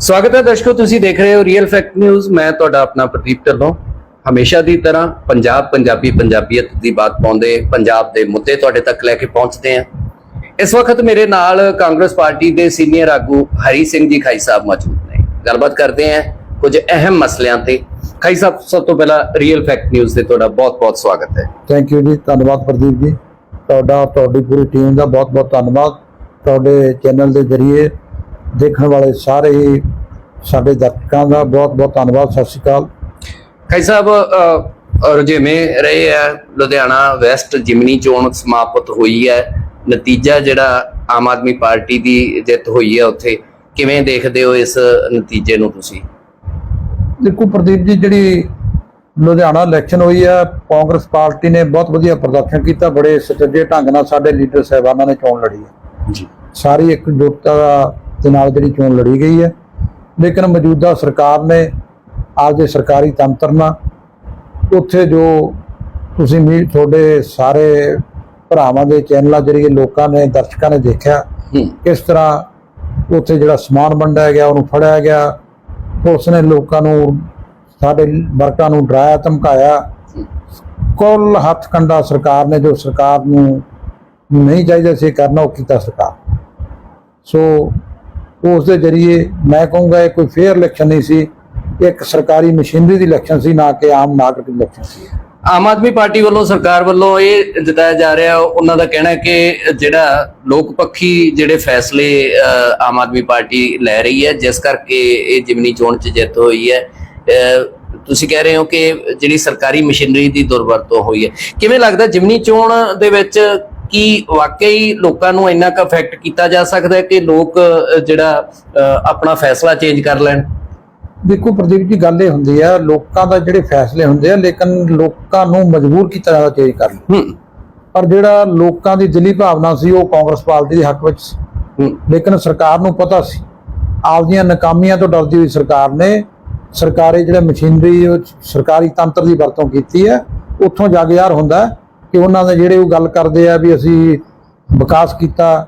ਸਵਾਗਤ ਹੈ ਦਰਸ਼ਕੋ, ਤੁਸੀਂ ਦੇਖ ਰਹੇ ਹੋ ਰੀਅਲ ਫੈਕਟ ਨਿਊਜ਼ ਮੈਂ ਤੁਹਾਡਾ ਆਪਣਾ ਪ੍ਰਦੀਪ ਢੱਲੋਂ। ਹਮੇਸ਼ਾ ਦੀ ਤਰ੍ਹਾਂ ਪੰਜਾਬ ਪੰਜਾਬੀ ਪੰਜਾਬੀਅਤ ਦੀ ਬਾਤ ਪਾਉਂਦੇ ਪੰਜਾਬ ਦੇ ਮੁੱਦੇ ਤੁਹਾਡੇ ਤੱਕ ਲੈ ਕੇ ਪਹੁੰਚਦੇ ਹਾਂ। ਇਸ ਵਕਤ ਮੇਰੇ ਨਾਲ ਕਾਂਗਰਸ ਪਾਰਟੀ ਦੇ ਸੀਨੀਅਰ ਆਗੂ ਹਰੀ ਸਿੰਘ ਜੀ ਖਾਈ ਸਾਹਿਬ ਮੌਜੂਦ ਨੇ। ਗੱਲਬਾਤ ਕਰਦੇ ਹਾਂ ਕੁਝ ਅਹਿਮ ਮਸਲਿਆਂ ਤੇ। ਖਾਈ ਸਾਹਿਬ, ਸਭ ਤੋਂ ਪਹਿਲਾਂ ਰੀਅਲ ਫੈਕਟ ਨਿਊਜ਼ ਤੇ ਤੁਹਾਡਾ ਬਹੁਤ-ਬਹੁਤ ਸਵਾਗਤ ਹੈ। ਥੈਂਕ ਯੂ ਜੀ, ਧੰਨਵਾਦ ਪ੍ਰਦੀਪ ਜੀ। ਤੁਹਾਡਾ, ਤੁਹਾਡੀ ਪੂਰੀ ਟੀਮ ਦਾ ਬਹੁਤ-ਬਹੁਤ ਧੰਨਵਾਦ। ਤੁਹਾਡੇ ਚੈਨਲ ਦੇ ਜ਼ਰੀਏ ਦੇਖਣ ਵਾਲੇ ਸਾਰੇ ਸਾਡੇ ਦਰਸ਼ਕਾਂ ਦਾ ਬਹੁਤ-ਬਹੁਤ ਧੰਨਵਾਦ ਸਤਿ ਸ਼੍ਰੀ ਅਕਾਲ। ਖਾਈ ਸਾਹਿਬ ਰੁਝੇਵੇਂ ਰਹੇ ਆ ਲੁਧਿਆਣਾ ਵੈਸਟ ਜਿਮਨੀ ਚੋਣ ਸਮਾਪਤ ਹੋਈ ਹੈ ਨਤੀਜਾ ਜਿਹੜਾ ਆਮ ਆਦਮੀ ਪਾਰਟੀ ਦੀ ਜਿੱਤ ਹੋਈ ਹੈ ਉੱਥੇ ਕਿਵੇਂ ਦੇਖਦੇ ਹੋ ਇਸ ਨਤੀਜੇ ਨੂੰ ਤੁਸੀਂ? ਦੇਖੋ ਪ੍ਰਦੀਪ ਜੀ ਜਿਹੜੀ ਲੁਧਿਆਣਾ ਇਲੈਕਸ਼ਨ ਹੋਈ ਹੈ ਕਾਂਗਰਸ ਪਾਰਟੀ ਨੇ ਬਹੁਤ ਵਧੀਆ ਪ੍ਰਦਰਸ਼ਨ ਕੀਤਾ ਬੜੇ ਸੁਚੱਜੇ ਢੰਗ ਨਾਲ ਸਾਡੇ ਲੀਡਰ ਸਾਹਿਬਾਨਾਂ ਨੇ ਚੋਣ ਲੜੀ ਹੈ। ਜੀ। ਸਾਰੀ ਇਕਜੁੱਟਤਾ ਦੇ ਨਾਲ ਜਿਹੜੀ ਚੋਣ ਲੜੀ ਗਈ ਹੈ। ਲੇਕਿਨ ਮੌਜੂਦਾ ਸਰਕਾਰ ਨੇ ਆਪਦੇ ਸਰਕਾਰੀ ਤੰਤਰ ਨਾਲ ਉੱਥੇ ਜੋ ਤੁਸੀਂ ਵੀ ਤੁਹਾਡੇ ਸਾਰੇ ਭਰਾਵਾਂ ਦੇ ਚੈਨਲਾਂ ਜਰੀਏ ਲੋਕਾਂ ਨੇ ਦਰਸ਼ਕਾਂ ਨੇ ਦੇਖਿਆ ਕਿਸ ਤਰ੍ਹਾਂ ਉੱਥੇ ਜਿਹੜਾ ਸਮਾਨ ਵੰਡਿਆ ਗਿਆ ਉਹਨੂੰ ਫੜਿਆ ਗਿਆ। ਪੁਲਿਸ ਨੇ ਲੋਕਾਂ ਨੂੰ ਸਾਡੇ ਵਰਕਰਾਂ ਨੂੰ ਡਰਾਇਆ ਧਮਕਾਇਆ। ਕੁੱਲ ਹੱਥ ਕੰਡਾ ਸਰਕਾਰ ਨੇ ਜੋ ਸਰਕਾਰ ਨੂੰ ਨਹੀਂ ਚਾਹੀਦਾ ਸੀ ਕਰਨਾ ਉਹ ਕੀਤਾ ਸਰਕਾਰ। ਸੋ ਉਸ ਦੇ ਜਰੀਏ ਮੈਂ ਕਹੂੰਗਾ ਇਹ ਕੋਈ ਫੇਅਰ ਇਲੈਕਸ਼ਨ ਨਹੀਂ ਸੀ, ਇੱਕ ਸਰਕਾਰੀ ਮਸ਼ੀਨਰੀ ਦੀ ਇਲੈਕਸ਼ਨ ਸੀ, ਨਾ ਕਿ ਆਮ ਨਾਗਰਿਕ ਦੀ ਇਲੈਕਸ਼ਨ ਸੀ। ਆਮ ਆਦਮੀ ਪਾਰਟੀ ਵੱਲੋਂ, ਸਰਕਾਰ ਵੱਲੋਂ ਇਹ ਜਤਾਇਆ ਜਾ ਰਿਹਾ, ਉਹਨਾਂ ਦਾ ਕਹਿਣਾ ਕਿ ਜਿਹੜਾ ਲੋਕ ਪੱਖੀ ਜਿਹੜੇ ਫੈਸਲੇ ਆਮ ਆਦਮੀ ਪਾਰਟੀ ਲੈ ਰਹੀ ਹੈ, ਜਿਸ ਕਰਕੇ ਇਹ ਜਿਮਨੀ ਚੋਣ 'ਚ ਜਿੱਤ ਹੋਈ ਹੈ। ਤੁਸੀਂ ਕਹਿ ਰਹੇ ਹੋ ਕਿ ਜਿਹੜੀ ਸਰਕਾਰੀ ਮਸ਼ੀਨਰੀ ਦੀ ਦੁਰਵਰਤੋਂ ਹੋਈ ਹੈ। ਕਿਵੇਂ ਲੱਗਦਾ ਜਿਮਨੀ ਚੋਣ ਦੇ ਵਿੱਚ ਕੀ ਵਾਕਈ ਲੋਕਾਂ ਨੂੰ ਇੰਨਾ ਕੁ ਅਫੈਕਟ ਕੀਤਾ ਜਾ ਸਕਦਾ ਹੈ ਕਿ ਲੋਕ ਜਿਹੜਾ ਆਪਣਾ ਫੈਸਲਾ ਚੇਂਜ ਕਰ ਲੈਣ? ਦੇਖੋ ਪ੍ਰਦੀਪ ਜੀ ਗੱਲ ਇਹ ਹੁੰਦੀ ਆ ਲੋਕਾਂ ਦਾ ਜਿਹੜੇ ਫੈਸਲੇ ਹੁੰਦੇ ਆ ਲੇਕਿਨ ਲੋਕਾਂ ਨੂੰ ਮਜਬੂਰ ਕੀਤਾ ਜਾਂਦਾ ਚੇਂਜ ਕਰਨ। ਹੂੰ। ਪਰ ਜਿਹੜਾ ਲੋਕਾਂ ਦੀ ਦਿਲੀ ਭਾਵਨਾ ਸੀ ਉਹ ਕਾਂਗਰਸ ਪਾਰਟੀ ਦੇ ਹੱਕ ਵਿੱਚ ਲੇਕਿਨ ਸਰਕਾਰ ਨੂੰ ਪਤਾ ਸੀ ਆਪਦੀਆਂ ਨਾਕਾਮੀਆਂ ਤੋਂ ਡਰਦੀ ਹੋਈ ਸਰਕਾਰ ਨੇ ਸਰਕਾਰੀ ਜਿਹੜੇ ਮਸ਼ੀਨਰੀ ਸਰਕਾਰੀ ਤੰਤਰ ਦੀ ਵਰਤੋਂ ਕੀਤੀ ਹੈ ਉੱਥੋਂ ਜਗ ਯਾਰ ਹੁੰਦਾ ਕਿ ਉਹਨਾਂ ਦੇ ਜਿਹੜੇ ਉਹ ਗੱਲ ਕਰਦੇ ਆ ਵੀ ਅਸੀਂ ਵਿਕਾਸ ਕੀਤਾ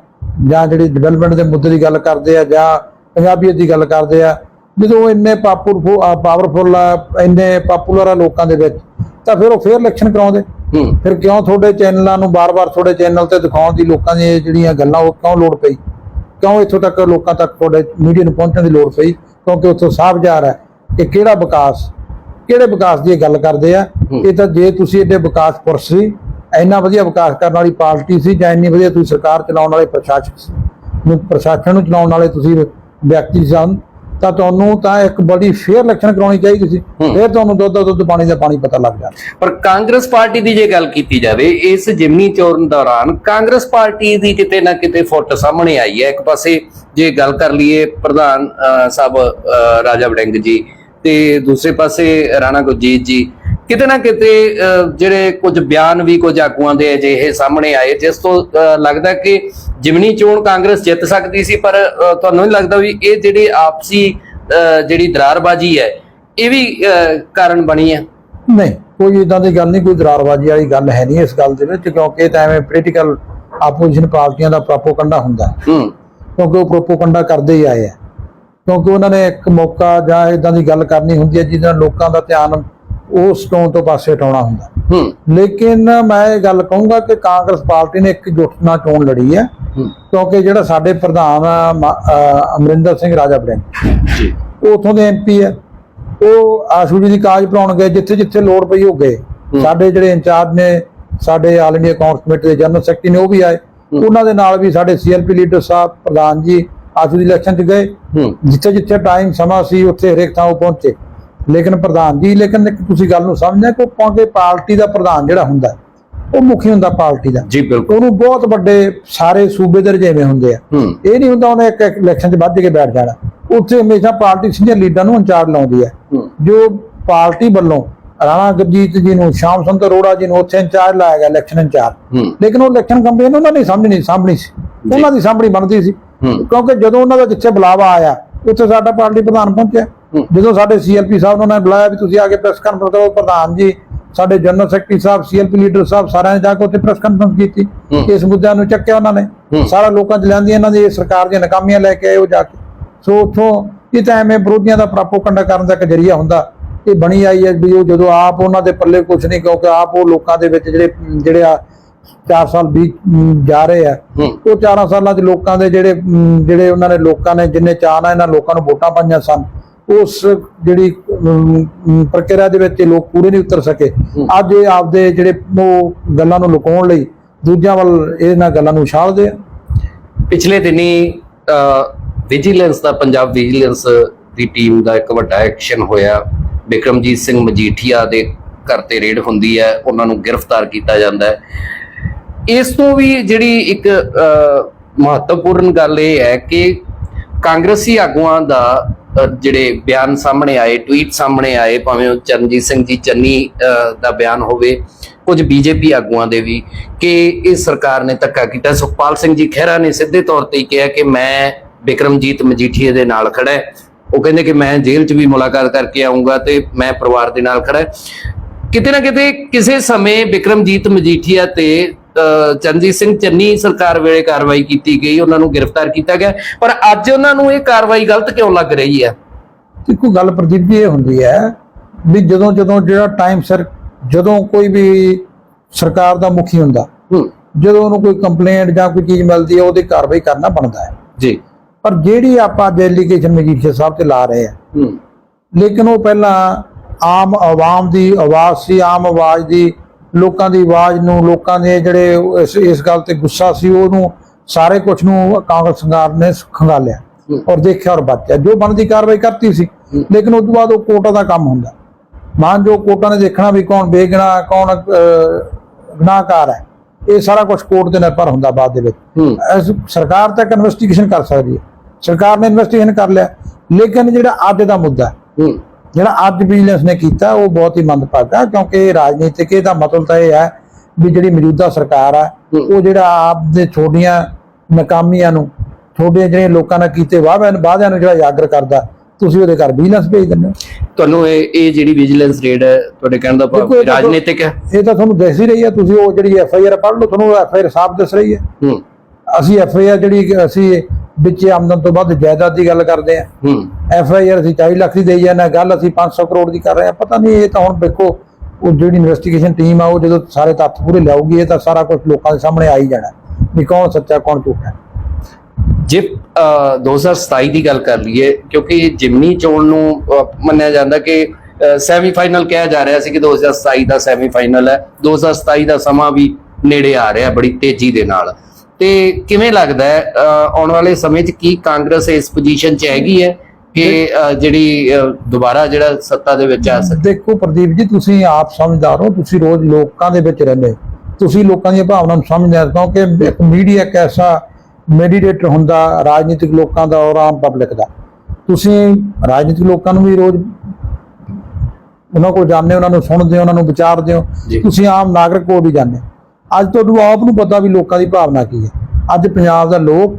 ਜਾਂ ਜਿਹੜੀ ਡਿਵੈਲਪਮੈਂਟ ਦੇ ਮੁੱਦੇ ਦੀ ਗੱਲ ਕਰਦੇ ਆ ਜਾਂ ਪੰਜਾਬੀਅਤ ਦੀ ਗੱਲ ਕਰਦੇ ਆ ਜਦੋਂ ਉਹ ਇੰਨੇ ਪਾਵਰਫੁਲ ਆ ਇੰਨੇ ਪਪੂਲਰ ਆ ਲੋਕਾਂ ਦੇ ਵਿੱਚ ਤਾਂ ਫਿਰ ਉਹ ਫੇਰ ਇਲੈਕਸ਼ਨ ਕਰਾਉਂਦੇ। ਹੂੰ। ਫਿਰ ਕਿਉਂ ਤੁਹਾਡੇ ਚੈਨਲਾਂ ਨੂੰ ਬਾਰ-ਬਾਰ ਤੁਹਾਡੇ ਚੈਨਲ ਤੇ ਦਿਖਾਉਣ ਦੀ ਲੋਕਾਂ ਦੀਆਂ ਜਿਹੜੀਆਂ ਗੱਲਾਂ ਉਹ ਕਿਉਂ ਲੋੜ ਪਈ? ਕਿਉਂ ਇੱਥੋਂ ਤੱਕ ਲੋਕਾਂ ਤੱਕ ਤੁਹਾਡੇ ਮੀਡੀਆ ਨੂੰ ਪਹੁੰਚਣ ਦੀ ਲੋੜ ਪਈ? ਕਿਉਂਕਿ ਉੱਥੋਂ ਸਾਫ਼ ਜਾ ਰਿਹਾ ਕਿ ਕਿਹੜਾ ਵਿਕਾਸ ਕਿਹੜੇ ਵਿਕਾਸ ਦੀ ਗੱਲ ਕਰਦੇ ਆ? ਹੂੰ। ਇਹ ਤਾਂ ਜੇ ਤੁਸੀਂ ਏਡੇ ਵਿਕਾਸ ਪੁਰਸ਼ ਸੀ ਇੰਨਾ ਵਧੀਆ ਵਿਕਾਸ ਕਰਨ ਵਾਲੀ ਪਾਰਟੀ ਸੀ ਜਾਂ ਇੰਨੀ ਵਧੀਆ ਤੁਸੀਂ ਸਰਕਾਰ ਚਲਾਉਣ ਵਾਲੇ ਪ੍ਰਸ਼ਾਸਕ ਸੀ? ਨੂੰ ਪ੍ਰਸ਼ਾਸਨ ਨੂੰ ਚਲਾਉਣ ਵਾਲੇ ਤੁਸੀਂ ਵਿਅਕਤੀ ਸਨ ਤਾਂ ਤੁਹਾਨੂੰ ਤਾਂ ਇੱਕ ਬੜੀ ਫੇਅਰ ਇਲੈਕਸ਼ਨ ਕਰਾਉਣੀ ਚਾਹੀਦੀ ਸੀ। ਫਿਰ ਤੁਹਾਨੂੰ ਦੁੱਧ ਦਾ ਦੁੱਧ ਪਾਣੀ ਦਾ ਪਾਣੀ ਪਤਾ ਲੱਗ ਜਾਣਾ ਪਰ ਕਾਂਗਰਸ ਪਾਰਟੀ ਦੀ ਜੇ ਗੱਲ ਕੀਤੀ ਜਾਵੇ ਇਸ ਜਿਮਨੀ ਚੋਣ ਦੌਰਾਨ ਕਾਂਗਰਸ ਪਾਰਟੀ ਦੀ ਕਿਤੇ ਨਾ ਕਿਤੇ ਫੁੱਟ ਸਾਹਮਣੇ ਆਈ ਹੈ। ਇੱਕ ਪਾਸੇ ਜੇ ਗੱਲ ਕਰ ਲਈਏ ਪ੍ਰਧਾਨ ਸਾਹਿਬ ਰਾਜਾ ਵੜਿੰਗ ਜੀ ਤੇ ਦੂਸਰੇ ਪਾਸੇ ਰਾਣਾ ਗੁਰਜੀਤ ਜੀ ਕਿਤੇ ਨਾ ਕਿਤੇ ਜਿਹੜੇ ਕੁਝ ਬਿਆਨ ਵੀ ਕੁਝ ਆਗੂਆਂ ਦੇ ਅਜਿਹੇ ਸਾਹਮਣੇ ਆਏ ਜਿਸ ਤੋਂ ਲੱਗਦਾ ਕਿ ਜਿਮਨੀ ਚੋਣ ਕਾਂਗਰਸ ਜਿੱਤ ਸਕਦੀ ਸੀ ਪਰ ਤੁਹਾਨੂੰ ਨਹੀਂ ਲੱਗਦਾ ਵੀ ਇਹ ਜਿਹੜੀ ਆਪਸੀ ਜਿਹੜੀ ਦਰਾਰਬਾਜ਼ੀ ਹੈ ਇਹ ਵੀ ਕਾਰਨ ਬਣੀ ਹੈ? ਨਹੀਂ ਕੋਈ ਇਦਾਂ ਦੀ ਗੱਲ ਨਹੀਂ ਕੋਈ ਦਰਾਰਬਾਜ਼ੀ ਵਾਲੀ ਗੱਲ ਹੈ ਨਹੀਂ ਇਸ ਗੱਲ ਦੇ ਵਿੱਚ ਕਿਉਂਕਿ ਤਾਂ ਐਵੇਂ ਪੋਲੀਟੀਕਲ ਆਪੋਜੀਸ਼ਨ ਪਾਰਟੀਆਂ ਦਾ ਪ੍ਰੋਪੋਗੰਡਾ ਹੁੰਦਾ ਹੈ। ਹੂੰ। ਕਿਉਂਕਿ ਉਹ ਪ੍ਰੋਪੋਗੰਡਾ ਕਰਦੇ ਹੀ ਆਏ ਆ ਕਿਉਂਕਿ ਉਹਨਾਂ ਨੇ ਇੱਕ ਮੌਕਾ ਜਾਂ ਇਦਾਂ ਦੀ ਗੱਲ ਕਰਨੀ ਹੁੰਦੀ ਹੈ ਜਿਹਦੇ ਨਾਲ ਲੋਕਾਂ ਦਾ ਧਿਆਨ ਉਸ ਟੋਨ ਤੋਂ ਪਾਸੇ ਹਟਾਉਣਾ ਹੁੰਦਾ। ਹੂੰ। ਲੇਕਿਨ ਮੈਂ ਇਹ ਗੱਲ ਕਹੂੰਗਾ ਕਿ ਕਾਂਗਰਸ ਪਾਰਟੀ ਨੇ ਇੱਕ ਜੁੱਟ ਨਾਲ ਚੋਣ ਲੜੀ ਹੈ। ਹੂੰ। ਕਿਉਂਕਿ ਜਿਹੜਾ ਸਾਡੇ ਪ੍ਰਧਾਨ ਅਮਰਿੰਦਰ ਸਿੰਘ ਰਾਜਾ ਬੜਿੰਗ ਜੀ। ਉਹ ਉਥੋਂ ਦੇ ਐਮਪੀ ਹੈ। ਉਹ ਆਸ਼ੂ ਜੀ ਦੀ ਕਾਜ ਭਰਾਉਣ ਗਏ ਜਿੱਥੇ ਜਿੱਥੇ ਲੋੜ ਪਈ ਉਹ ਗਏ। ਸਾਡੇ ਜਿਹੜੇ ਇੰਚਾਰਜ ਨੇ ਸਾਡੇ ਆਲ ਇੰਡੀਆ ਕਾਂਗਰਸ ਕਮੇਟੀ ਦੇ ਜਨਰਲ ਸੈਕਟਰੀ ਨੇ ਉਹ ਵੀ ਆਏ। ਉਹਨਾਂ ਦੇ ਨਾਲ ਵੀ ਸਾਡੇ ਸੀਐਲਪੀ ਲੀਡਰ ਸਾਹਿਬ ਪ੍ਰਧਾਨ ਜੀ ਆਸ਼ੂ ਦੀ ਇਲੈਕਸ਼ਨ 'ਚ ਗਏ। ਹੂੰ। ਜਿੱਥੇ ਜਿੱਥੇ ਟਾਈਮ ਸਮਾਂ ਸੀ ਉੱਥੇ ਹਰੇਕ ਥਾਂ ਉਹ ਪਹੁੰਚੇ। ਲੇਕਿਨ ਪ੍ਰਧਾਨ ਜੀ ਲੇਕਿਨ ਇੱਕ ਤੁਸੀਂ ਗੱਲ ਨੂੰ ਸਮਝਿਆ ਕਿ ਕਿਉਂਕਿ ਪਾਰਟੀ ਦਾ ਪ੍ਰਧਾਨ ਜਿਹੜਾ ਹੁੰਦਾ ਉਹ ਮੁਖੀ ਹੁੰਦਾ ਪਾਰਟੀ ਦਾ। ਜੀ ਬਿਲਕੁਲ। ਉਹਨੂੰ ਬਹੁਤ ਵੱਡੇ ਸਾਰੇ ਸੂਬੇ ਦੇ ਰਜੇਵੇਂ ਹੁੰਦੇ ਆ। ਇਹ ਨਹੀਂ ਹੁੰਦਾ ਉਹਨੇ ਇੱਕ ਇੱਕ ਇਲੈਕਸ਼ਨ 'ਚ ਵੱਧ ਕੇ ਬੈਠ ਜਾਣਾ। ਉੱਥੇ ਹਮੇਸ਼ਾ ਪਾਰਟੀ ਸੀਨੀਅਰ ਲੀਡਰ ਨੂੰ ਇੰਚਾਰਜ ਲਾਉਂਦੀ ਹੈ। ਜੋ ਪਾਰਟੀ ਵੱਲੋਂ ਰਾਣਾ ਗੁਰਜੀਤ ਜੀ ਨੂੰ ਸ਼ਾਮ ਸੁੰਦਰ ਅਰੋੜਾ ਜੀ ਨੂੰ ਉੱਥੇ ਇੰਚਾਰਜ ਲਾਇਆ ਗਿਆ ਇਲੈਕਸ਼ਨ ਇੰਚਾਰਜ। ਲੇਕਿਨ ਉਹ ਇਲੈਕਸ਼ਨ ਕੰਪੇਨ ਉਹਨਾਂ ਨੇ ਨਹੀਂ ਸਾਹਮਣੀ ਸੀ। ਉਹਨਾਂ ਦੀ ਸਾਹਮਣੀ ਬਣਦੀ ਸੀ। ਕਿਉਂਕਿ ਜਦੋਂ ਉਹਨਾਂ ਦਾ ਜਿੱਥੇ ਬੁਲਾਵਾ ਆਇਆ ਉੱਥੇ ਸਾਡਾ ਪਾਰਟੀ ਪ੍ਰਧਾਨ ਪਹੁੰਚਿਆ। ਜਦੋਂ ਸਾਡੇ ਸੀਐਲਪੀ ਸਾਹਿਬ ਨੂੰ ਉਹਨਾਂ ਨੇ ਬੁਲਾਇਆ ਵੀ ਤੁਸੀਂ ਆ ਕੇ ਪ੍ਰੈਸ ਕਾਨਫਰੰਸ ਕਰੋ ਪ੍ਰਧਾਨ ਜੀ ਸਾਡੇ ਜਨਰਲ ਸੈਕਟਰੀ ਸਾਹਿਬ ਸੀਐਲਪੀ ਲੀਡਰ ਸਾਹਿਬ ਸਾਰਿਆਂ ਨੇ ਜਾ ਕੇ ਉੱਥੇ ਪ੍ਰੈਸ ਕਾਨਫਰੰਸ ਕੀਤੀ। ਇਸ ਮੁੱਦਿਆਂ ਨੂੰ ਚੱਕਿਆ ਉਹਨਾਂ ਨੇ। ਸਾਰਾ ਲੋਕਾਂ ਚ ਲਿਆਂਦੀ ਇਹਨਾਂ ਦੀ ਸਰਕਾਰ ਦੀਆਂ ਨਾਕਾਮੀਆਂ ਲੈ ਕੇ ਆਏ ਉਹ ਜਾ ਕੇ। ਸੋ ਉੱਥੋਂ ਇਹ ਤਾਂ ਐਵੇਂ ਵਿਰੋਧੀਆਂ ਦਾ ਪ੍ਰਾਪੋਕੰਡਾ ਕਰਨ ਦਾ ਇੱਕ ਜਰੀਆ ਹੁੰਦਾ। ਇਹ ਬਣੀ ਆਈ ਹੈ ਵੀ ਉਹ ਜਦੋਂ ਆਪ ਉਹਨਾਂ ਦੇ ਪੱਲੇ ਕੁਝ ਨਹੀਂ ਕਿਉਂਕਿ ਆਪ ਉਹ ਲੋਕਾਂ ਦੇ ਵਿੱਚ ਜਿਹੜੇ ਜਿਹੜੇ ਆ 4 ਸਾਲ ਵੀ ਜਾ ਰਹੇ ਆ। ਉਹ 4 ਸਾਲਾਂ 'ਚ ਲੋਕਾਂ ਦੇ ਜਿਹੜੇ ਜਿਹੜੇ ਉਹਨਾਂ ਨੇ ਲੋਕਾਂ ਨੇ ਜਿੰਨੇ ਚਾਅ ਨਾਲ ਇਹਨਾਂ ਲੋਕਾਂ ਨੂੰ ਵੋਟਾਂ ਪਾਈਆਂ ਸਨ ਉਸ ਜਿਹੜੀ ਪ੍ਰਕਿਰਿਆ ਦੇ ਵਿੱਚ ਲੋਕ ਪੂਰੇ ਨਹੀਂ ਉਤਰ ਸਕੇ। ਅੱਜ ਇਹ ਆਪਦੇ ਜਿਹੜੇ ਉਹ ਗੱਲਾਂ ਨੂੰ ਲੁਕਾਉਣ ਲਈ ਦੂਜਿਆਂ ਵੱਲ ਇਹਨਾਂ ਗੱਲਾਂ ਨੂੰ ਉਛਾਲਦੇ ਆ। ਪਿਛਲੇ ਦਿਨੀ ਵਿਜੀਲੈਂਸ ਦਾ ਪੰਜਾਬ ਵਿਜੀਲੈਂਸ ਦੀ ਟੀਮ ਦਾ ਇੱਕ ਵੱਡਾ ਐਕਸ਼ਨ ਹੋਇਆ। ਬਿਕਰਮਜੀਤ ਸਿੰਘ ਮਜੀਠੀਆ ਦੇ ਘਰ ਤੇ ਰੇਡ ਹੁੰਦੀ ਹੈ ਉਹਨਾਂ ਨੂੰ ਗ੍ਰਿਫਤਾਰ ਕੀਤਾ ਜਾਂਦਾ ਹੈ। ਇਸ ਤੋਂ ਵੀ ਜਿਹੜੀ ਇੱਕ ਮਹੱਤਵਪੂਰਨ ਗੱਲ ਇਹ ਹੈ ਕਿ ਕਾਂਗਰਸੀ ਆਗੂਆਂ ਦਾ ਜਿਹੜੇ ਬਿਆਨ ਸਾਹਮਣੇ ਆਏ ਟਵੀਟ ਸਾਹਮਣੇ ਆਏ, ਭਾਵੇਂ ਉਹ ਚਰਨਜੀਤ ਸਿੰਘ ਜੀ ਚੰਨੀ ਦਾ ਬਿਆਨ ਹੋਵੇ, ਕੁਝ ਬੀਜੇਪੀ ਆਗੂਆਂ ਦੇ ਵੀ, ਕਿ ਇਹ ਸਰਕਾਰ ਨੇ ਧੱਕਾ ਕੀਤਾ। ਸੁਖਪਾਲ ਸਿੰਘ ਜੀ ਖਹਿਰਾ ਨੇ ਸਿੱਧੇ ਤੌਰ ਤੇ ਕਿਹਾ ਕਿ ਮੈਂ ਬਿਕਰਮਜੀਤ ਮਜੀਠੀਏ ਦੇ ਨਾਲ ਖੜਾ ਉਹ ਕਹਿੰਦੇ ਕਿ ਮੈਂ ਜੇਲ੍ਹ 'ਚ ਵੀ ਮੁਲਾਕਾਤ ਕਰਕੇ ਆਉਂਗਾ ਤੇ ਮੈਂ ਪਰਿਵਾਰ ਦੇ ਨਾਲ ਖੜਾ ਕਿਤੇ ਨਾ ਕਿਤੇ ਕਿਸੇ ਸਮੇਂ ਬਿਕਰਮਜੀਤ ਮਜੀਠੀਆ ਤੇ ਚਰਨਜੀਤ ਸਿੰਘ ਚੰਨੀ ਸਰਕਾਰ ਵੇਲੇ ਕਾਰਵਾਈ ਕੀਤੀ ਗਈ ਉਹਨਾਂ ਨੂੰ ਗ੍ਰਿਫਤਾਰ ਕੀਤਾ ਗਿਆ। ਪਰ ਅੱਜ ਉਹਨਾਂ ਨੂੰ ਇਹ ਕਾਰਵਾਈ ਗਲਤ ਕਿਉਂ ਲੱਗ ਰਹੀ ਹੈ? ਇੱਕੋ ਗੱਲ ਪ੍ਰਦੀਪ ਜੀ ਇਹ ਹੁੰਦੀ ਹੈ ਵੀ ਜਦੋਂ ਜਦੋਂ ਜਿਹੜਾ ਟਾਈਮ ਸਿਰ ਜਦੋਂ ਕੋਈ ਵੀ ਸਰਕਾਰ ਦਾ ਮੁਖੀ ਹੁੰਦਾ ਜਦੋਂ ਉਹਨੂੰ ਕੋਈ ਕੰਪਲੇਂਟ ਜਾਂ ਕੋਈ ਚੀਜ਼ ਮਿਲਦੀ ਹੈ ਉਹਦੀ ਕਾਰਵਾਈ ਕਰਨਾ ਬਣਦਾ ਹੈ। ਜੀ। ਪਰ ਜਿਹੜੀ ਆਪਾਂ ਡੈਲੀਗੇਸ਼ਨ ਮਜੀਠੀਆ ਸਾਹਿਬ ਤੇ ਲਾ ਰਹੇ ਆ ਲੇਕਿਨ ਉਹ ਪਹਿਲਾਂ ਆਮ ਆਵਾਮ ਦੀ ਆਵਾਜ਼ ਸੀ ਆਮ ਆਵਾਜ਼ ਦੀ ਲੋਕਾਂ ਦੀ ਆਵਾਜ਼ ਨੂੰ ਲੋਕਾਂ ਦੇ ਜਿਹੜੇ ਇਸ ਇਸ ਗੱਲ ਤੇ ਗੁੱਸਾ ਸੀ ਉਹਨੂੰ ਸਾਰੇ ਕੁਝ ਨੂੰ ਕਾਂਗਰਸ ਸਰਕਾਰ ਨੇ ਖੰਗਾਲਿਆ। ਔਰ ਦੇਖਿਆ ਔਰ ਬਚਿਆ ਜੋ ਬਣਦੀ ਕਾਰਵਾਈ ਕਰਤੀ ਸੀ। ਲੇਕਿਨ ਉਸ ਤੋਂ ਬਾਅਦ ਉਹ ਕੋਰਟਾਂ ਦਾ ਕੰਮ ਹੁੰਦਾ। ਮਾਨ ਜੋ ਕੋਰਟਾਂ ਨੇ ਦੇਖਣਾ ਵੀ ਕੌਣ ਬੇਗੁਨਾਹ ਕੌਣ ਅਹ, ਗੁਨਾਹਕਾਰ ਹੈ ਇਹ ਸਾਰਾ ਕੁਝ ਕੋਰਟ ਦੇ ਨਿਰਭਰ ਹੁੰਦਾ ਬਾਅਦ ਦੇ ਵਿੱਚ। ਸਰਕਾਰ ਤੱਕ ਇਨਵੈਸਟੀਗੇਸ਼ਨ ਕਰ ਸਕਦੀ ਹੈ। ਸਰਕਾਰ ਨੇ ਇਨਵੈਸਟੀਗੇਸ਼ਨ ਕਰ ਲਿਆ। ਲੇਕਿਨ ਜਿਹੜਾ ਅੱਜ ਦਾ ਮੁੱਦਾ ਜਿਹੜਾ ਅੱਜ ਵਿਜੀਲੈਂਸ ਨੇ ਕੀਤਾ ਉਹ ਬਹੁਤ ਹੀ ਮੰਦਭਾਗਾ ਕਿਉਂਕਿ ਇਹ ਰਾਜਨੀਤਿਕ ਇਹਦਾ ਮਤਲਬ ਤਾਂ ਇਹ ਹੈ ਵੀ ਜਿਹੜੀ ਮੌਜੂਦਾ ਸਰਕਾਰ ਆ। ਉਹ ਜਿਹੜਾ ਆਪ ਦੇ ਛੋਟੀਆਂ ਨਾਕਾਮੀਆਂ ਨੂੰ ਛੋਟੇ ਜਿਹੜੇ ਲੋਕਾਂ ਨਾਲ ਕੀਤੇ ਵਾਅਵਿਆਂ ਨੂੰ ਵਾਅਦਿਆਂ ਨੂੰ ਜਿਹੜਾ ਉਜਾਗਰ ਕਰਦਾ ਤੁਸੀਂ ਉਹਦੇ ਘਰ ਵਿਜੀਲੈਂਸ ਭੇਜ ਦਿੰਦੇ ਹੋ। ਤੁਹਾਨੂੰ ਇਹ ਇਹ ਜਿਹੜੀ ਵਿਜੀਲੈਂਸ ਰੇਡ ਹੈ ਤੁਹਾਡੇ ਕਹਿਣ ਦਾ ਭਾਵ ਰਾਜਨੀਤਿਕ ਹੈ? ਇਹ ਤਾਂ ਤੁਹਾਨੂੰ ਦਿਸ ਹੀ ਰਹੀ ਹੈ ਤੁਸੀਂ ਉਹ ਜਿਹੜੀ ਐਫ ਆਈ ਆਰ ਪੜ੍ਹ ਲਓ ਤੁਹਾਨੂੰ ਐਫ ਆਈ ਆਰ ਸਾਫ਼ ਦਿਸ ਰਹੀ ਹੈ। ਅਸੀਂ ਐਫ ਆਈ ਆਰ ਜਿਹੜੀ ਅਸੀਂ ਵਿੱਚ ਆਮਦਨ ਤੋਂ ਵੱਧ ਜਾਇਦਾਦ ਦੀ ਗੱਲ ਕਰਦੇ ਆ ਹੂੰ। ਐਫ ਆਈ ਆਰ ਅਸੀਂ 40 ਲੱਖ ਦੀ ਦੇਈ ਜਾਂਦੇ ਗੱਲ ਅਸੀਂ 500 ਕਰੋੜ ਦੀ ਕਰ ਰਹੇ ਹਾਂ। ਪਤਾ ਨਹੀਂ ਇਹ ਤਾਂ ਹੁਣ ਦੇਖੋ, ਉਹ ਜਿਹੜੀ ਇਨਵੈਸਟੀਗੇਸ਼ਨ ਟੀਮ ਆ, ਉਹ ਜਦੋਂ ਸਾਰੇ ਤੱਥ ਪੂਰੇ ਲਿਆਊਗੀ ਇਹ ਤਾਂ ਸਾਰਾ ਕੁਝ ਲੋਕਾਂ ਦੇ ਸਾਹਮਣੇ ਆ ਹੀ ਜਾਣਾ ਵੀ ਕੌਣ ਸੱਚਾ, ਕੌਣ ਝੂਠਾ ਜੇ 2027 ਦੀ ਗੱਲ ਕਰ ਲਈਏ, ਕਿਉਂਕਿ ਜਿਮਨੀ ਚੋਣ ਨੂੰ ਮੰਨਿਆ ਜਾਂਦਾ ਕਿ ਸੈਮੀਫਾਈਨਲ ਕਿਹਾ ਜਾ ਰਿਹਾ ਸੀ ਕਿ 2027 ਦਾ ਸੈਮੀਫਾਈਨਲ ਹੈ। 2027 ਦਾ ਸਮਾਂ ਵੀ ਨੇੜੇ ਆ ਰਿਹਾ, ਬੜੀ ਤੇਜ਼ੀ ਦੇ ਨਾਲ। ਤੇ ਕਿਵੇਂ ਲੱਗਦਾ ਹੈ ਆਉਣ ਵਾਲੇ ਸਮੇਂ 'ਚ ਕੀ ਕਾਂਗਰਸ ਇਸ ਪੋਜੀਸ਼ਨ 'ਚ ਹੈਗੀ ਹੈ? ਕਿ ਜਿਹੜੀ ਦੁਬਾਰਾ ਜਿਹੜਾ ਸੱਤਾ ਦੇ ਵਿੱਚ ਆ ਸਕੇ। ਦੇਖੋ ਪ੍ਰਦੀਪ ਜੀ ਤੁਸੀਂ ਆਪ ਸਮਝਦਾਰ ਹੋ ਤੁਸੀਂ ਰੋਜ਼ ਲੋਕਾਂ ਦੇ ਵਿੱਚ ਰਹਿੰਦੇ। ਤੁਸੀਂ ਲੋਕਾਂ ਦੀਆਂ ਭਾਵਨਾਵਾਂ ਨੂੰ ਸਮਝਦੇ ਹੋ ਕਿਉਂਕਿ ਇੱਕ ਮੀਡੀਆ ਇੱਕ ਐਸਾ ਮੈਡੀਏਟਰ ਹੁੰਦਾ ਰਾਜਨੀਤਿਕ ਲੋਕਾਂ ਦਾ ਔਰ ਆਮ ਪਬਲਿਕ ਦਾ। ਤੁਸੀਂ ਰਾਜਨੀਤਿਕ ਲੋਕਾਂ ਨੂੰ ਵੀ ਰੋਜ਼ ਉਹਨਾਂ ਕੋਲ ਜਾਂਦੇ ਹੋ ਉਹਨਾਂ ਨੂੰ ਸੁਣਦੇ ਉਹਨਾਂ ਨੂੰ ਵਿਚਾਰਦੇ ਹੋ। ਤੁਸੀਂ ਆਮ ਨਾਗਰਿਕ ਕੋਲ ਵੀ ਜਾਂਦੇ ਹੋ। ਅੱਜ ਤੁਹਾਨੂੰ ਆਪ ਨੂੰ ਪਤਾ ਵੀ ਲੋਕਾਂ ਦੀ ਭਾਵਨਾ ਕੀ ਹੈ। ਅੱਜ ਪੰਜਾਬ ਦਾ ਲੋਕ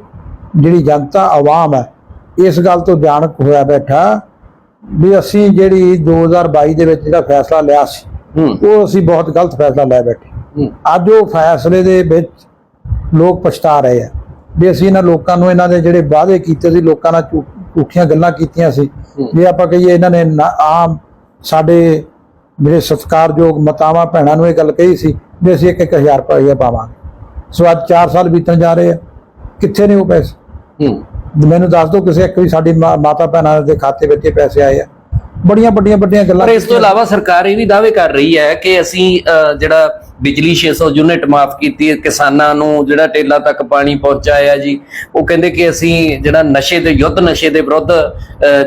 ਜਿਹੜੀ ਜਨਤਾ ਆਵਾਮ ਹੈ ਇਸ ਗੱਲ ਤੋਂ ਜਾਣਕ ਹੋਇਆ ਬੈਠਾ ਵੀ ਅਸੀਂ ਜਿਹੜੀ 2022 ਦੇ ਵਿੱਚ ਜਿਹੜਾ ਫੈਸਲਾ ਲਿਆ ਸੀ ਉਹ ਅਸੀਂ ਬਹੁਤ ਗਲਤ ਫੈਸਲਾ ਲੈ ਬੈਠੇ। ਅੱਜ ਉਹ ਫੈਸਲੇ ਦੇ ਵਿੱਚ ਲੋਕ ਪਛਤਾ ਰਹੇ ਆ। ਵੀ ਅਸੀਂ ਇਹਨਾਂ ਲੋਕਾਂ ਨੂੰ ਇਹਨਾਂ ਦੇ ਜਿਹੜੇ ਵਾਅਦੇ ਕੀਤੇ ਸੀ ਲੋਕਾਂ ਨਾਲ ਝੂਠੀਆਂ ਗੱਲਾਂ ਕੀਤੀਆਂ ਸੀ। ਜੇ ਆਪਾਂ ਕਹੀਏ ਇਹਨਾਂ ਨੇ ਆਮ ਸਾਡੇ ਮੇਰੇ ਸਤਿਕਾਰਯੋਗ ਮਤਾਵਾਂ ਭੈਣਾਂ ਨੂੰ ਇਹ ਗੱਲ ਕਹੀ ਸੀ ਵੀ ਅਸੀਂ ਇੱਕ ਇੱਕ ਹਜ਼ਾਰ ਰੁਪਏ ਪਾਵਾਂਗੇ। ਸੋ ਅੱਜ 4 ਸਾਲ ਬੀਤਣ ਜਾ ਰਹੇ ਆ। ਕਿੱਥੇ ਨੇ ਉਹ ਪੈਸੇ? ਮੈਨੂੰ ਦੱਸ ਦਿਓ ਕਿਸੇ ਇੱਕ ਵੀ ਸਾਡੀ ਮਾਤਾ ਭੈਣਾਂ ਦੇ ਖਾਤੇ ਵਿੱਚ ਪੈਸੇ ਆਏ ਆ। ਬੜੀਆਂ ਵੱਡੀਆਂ ਵੱਡੀਆਂ ਗੱਲਾਂ ਪਰ ਇਸ ਤੋਂ ਇਲਾਵਾ ਸਰਕਾਰ ਇਹ ਵੀ ਦਾਅਵੇ ਕਰ ਰਹੀ ਹੈ ਕਿ ਅਸੀਂ ਜਿਹੜਾ ਬਿਜਲੀ 600 ਯੂਨਿਟ ਮਾਫ ਕੀਤੀ ਹੈ ਕਿਸਾਨਾਂ ਨੂੰ ਜਿਹੜਾ ਟੇਲਾ ਤੱਕ ਪਾਣੀ ਪਹੁੰਚਾਇਆ ਜੀ ਉਹ ਕਹਿੰਦੇ ਕਿ ਅਸੀਂ ਜਿਹੜਾ ਨਸ਼ੇ ਦੇ ਯੁੱਧ ਨਸ਼ੇ ਦੇ ਵਿਰੁੱਧ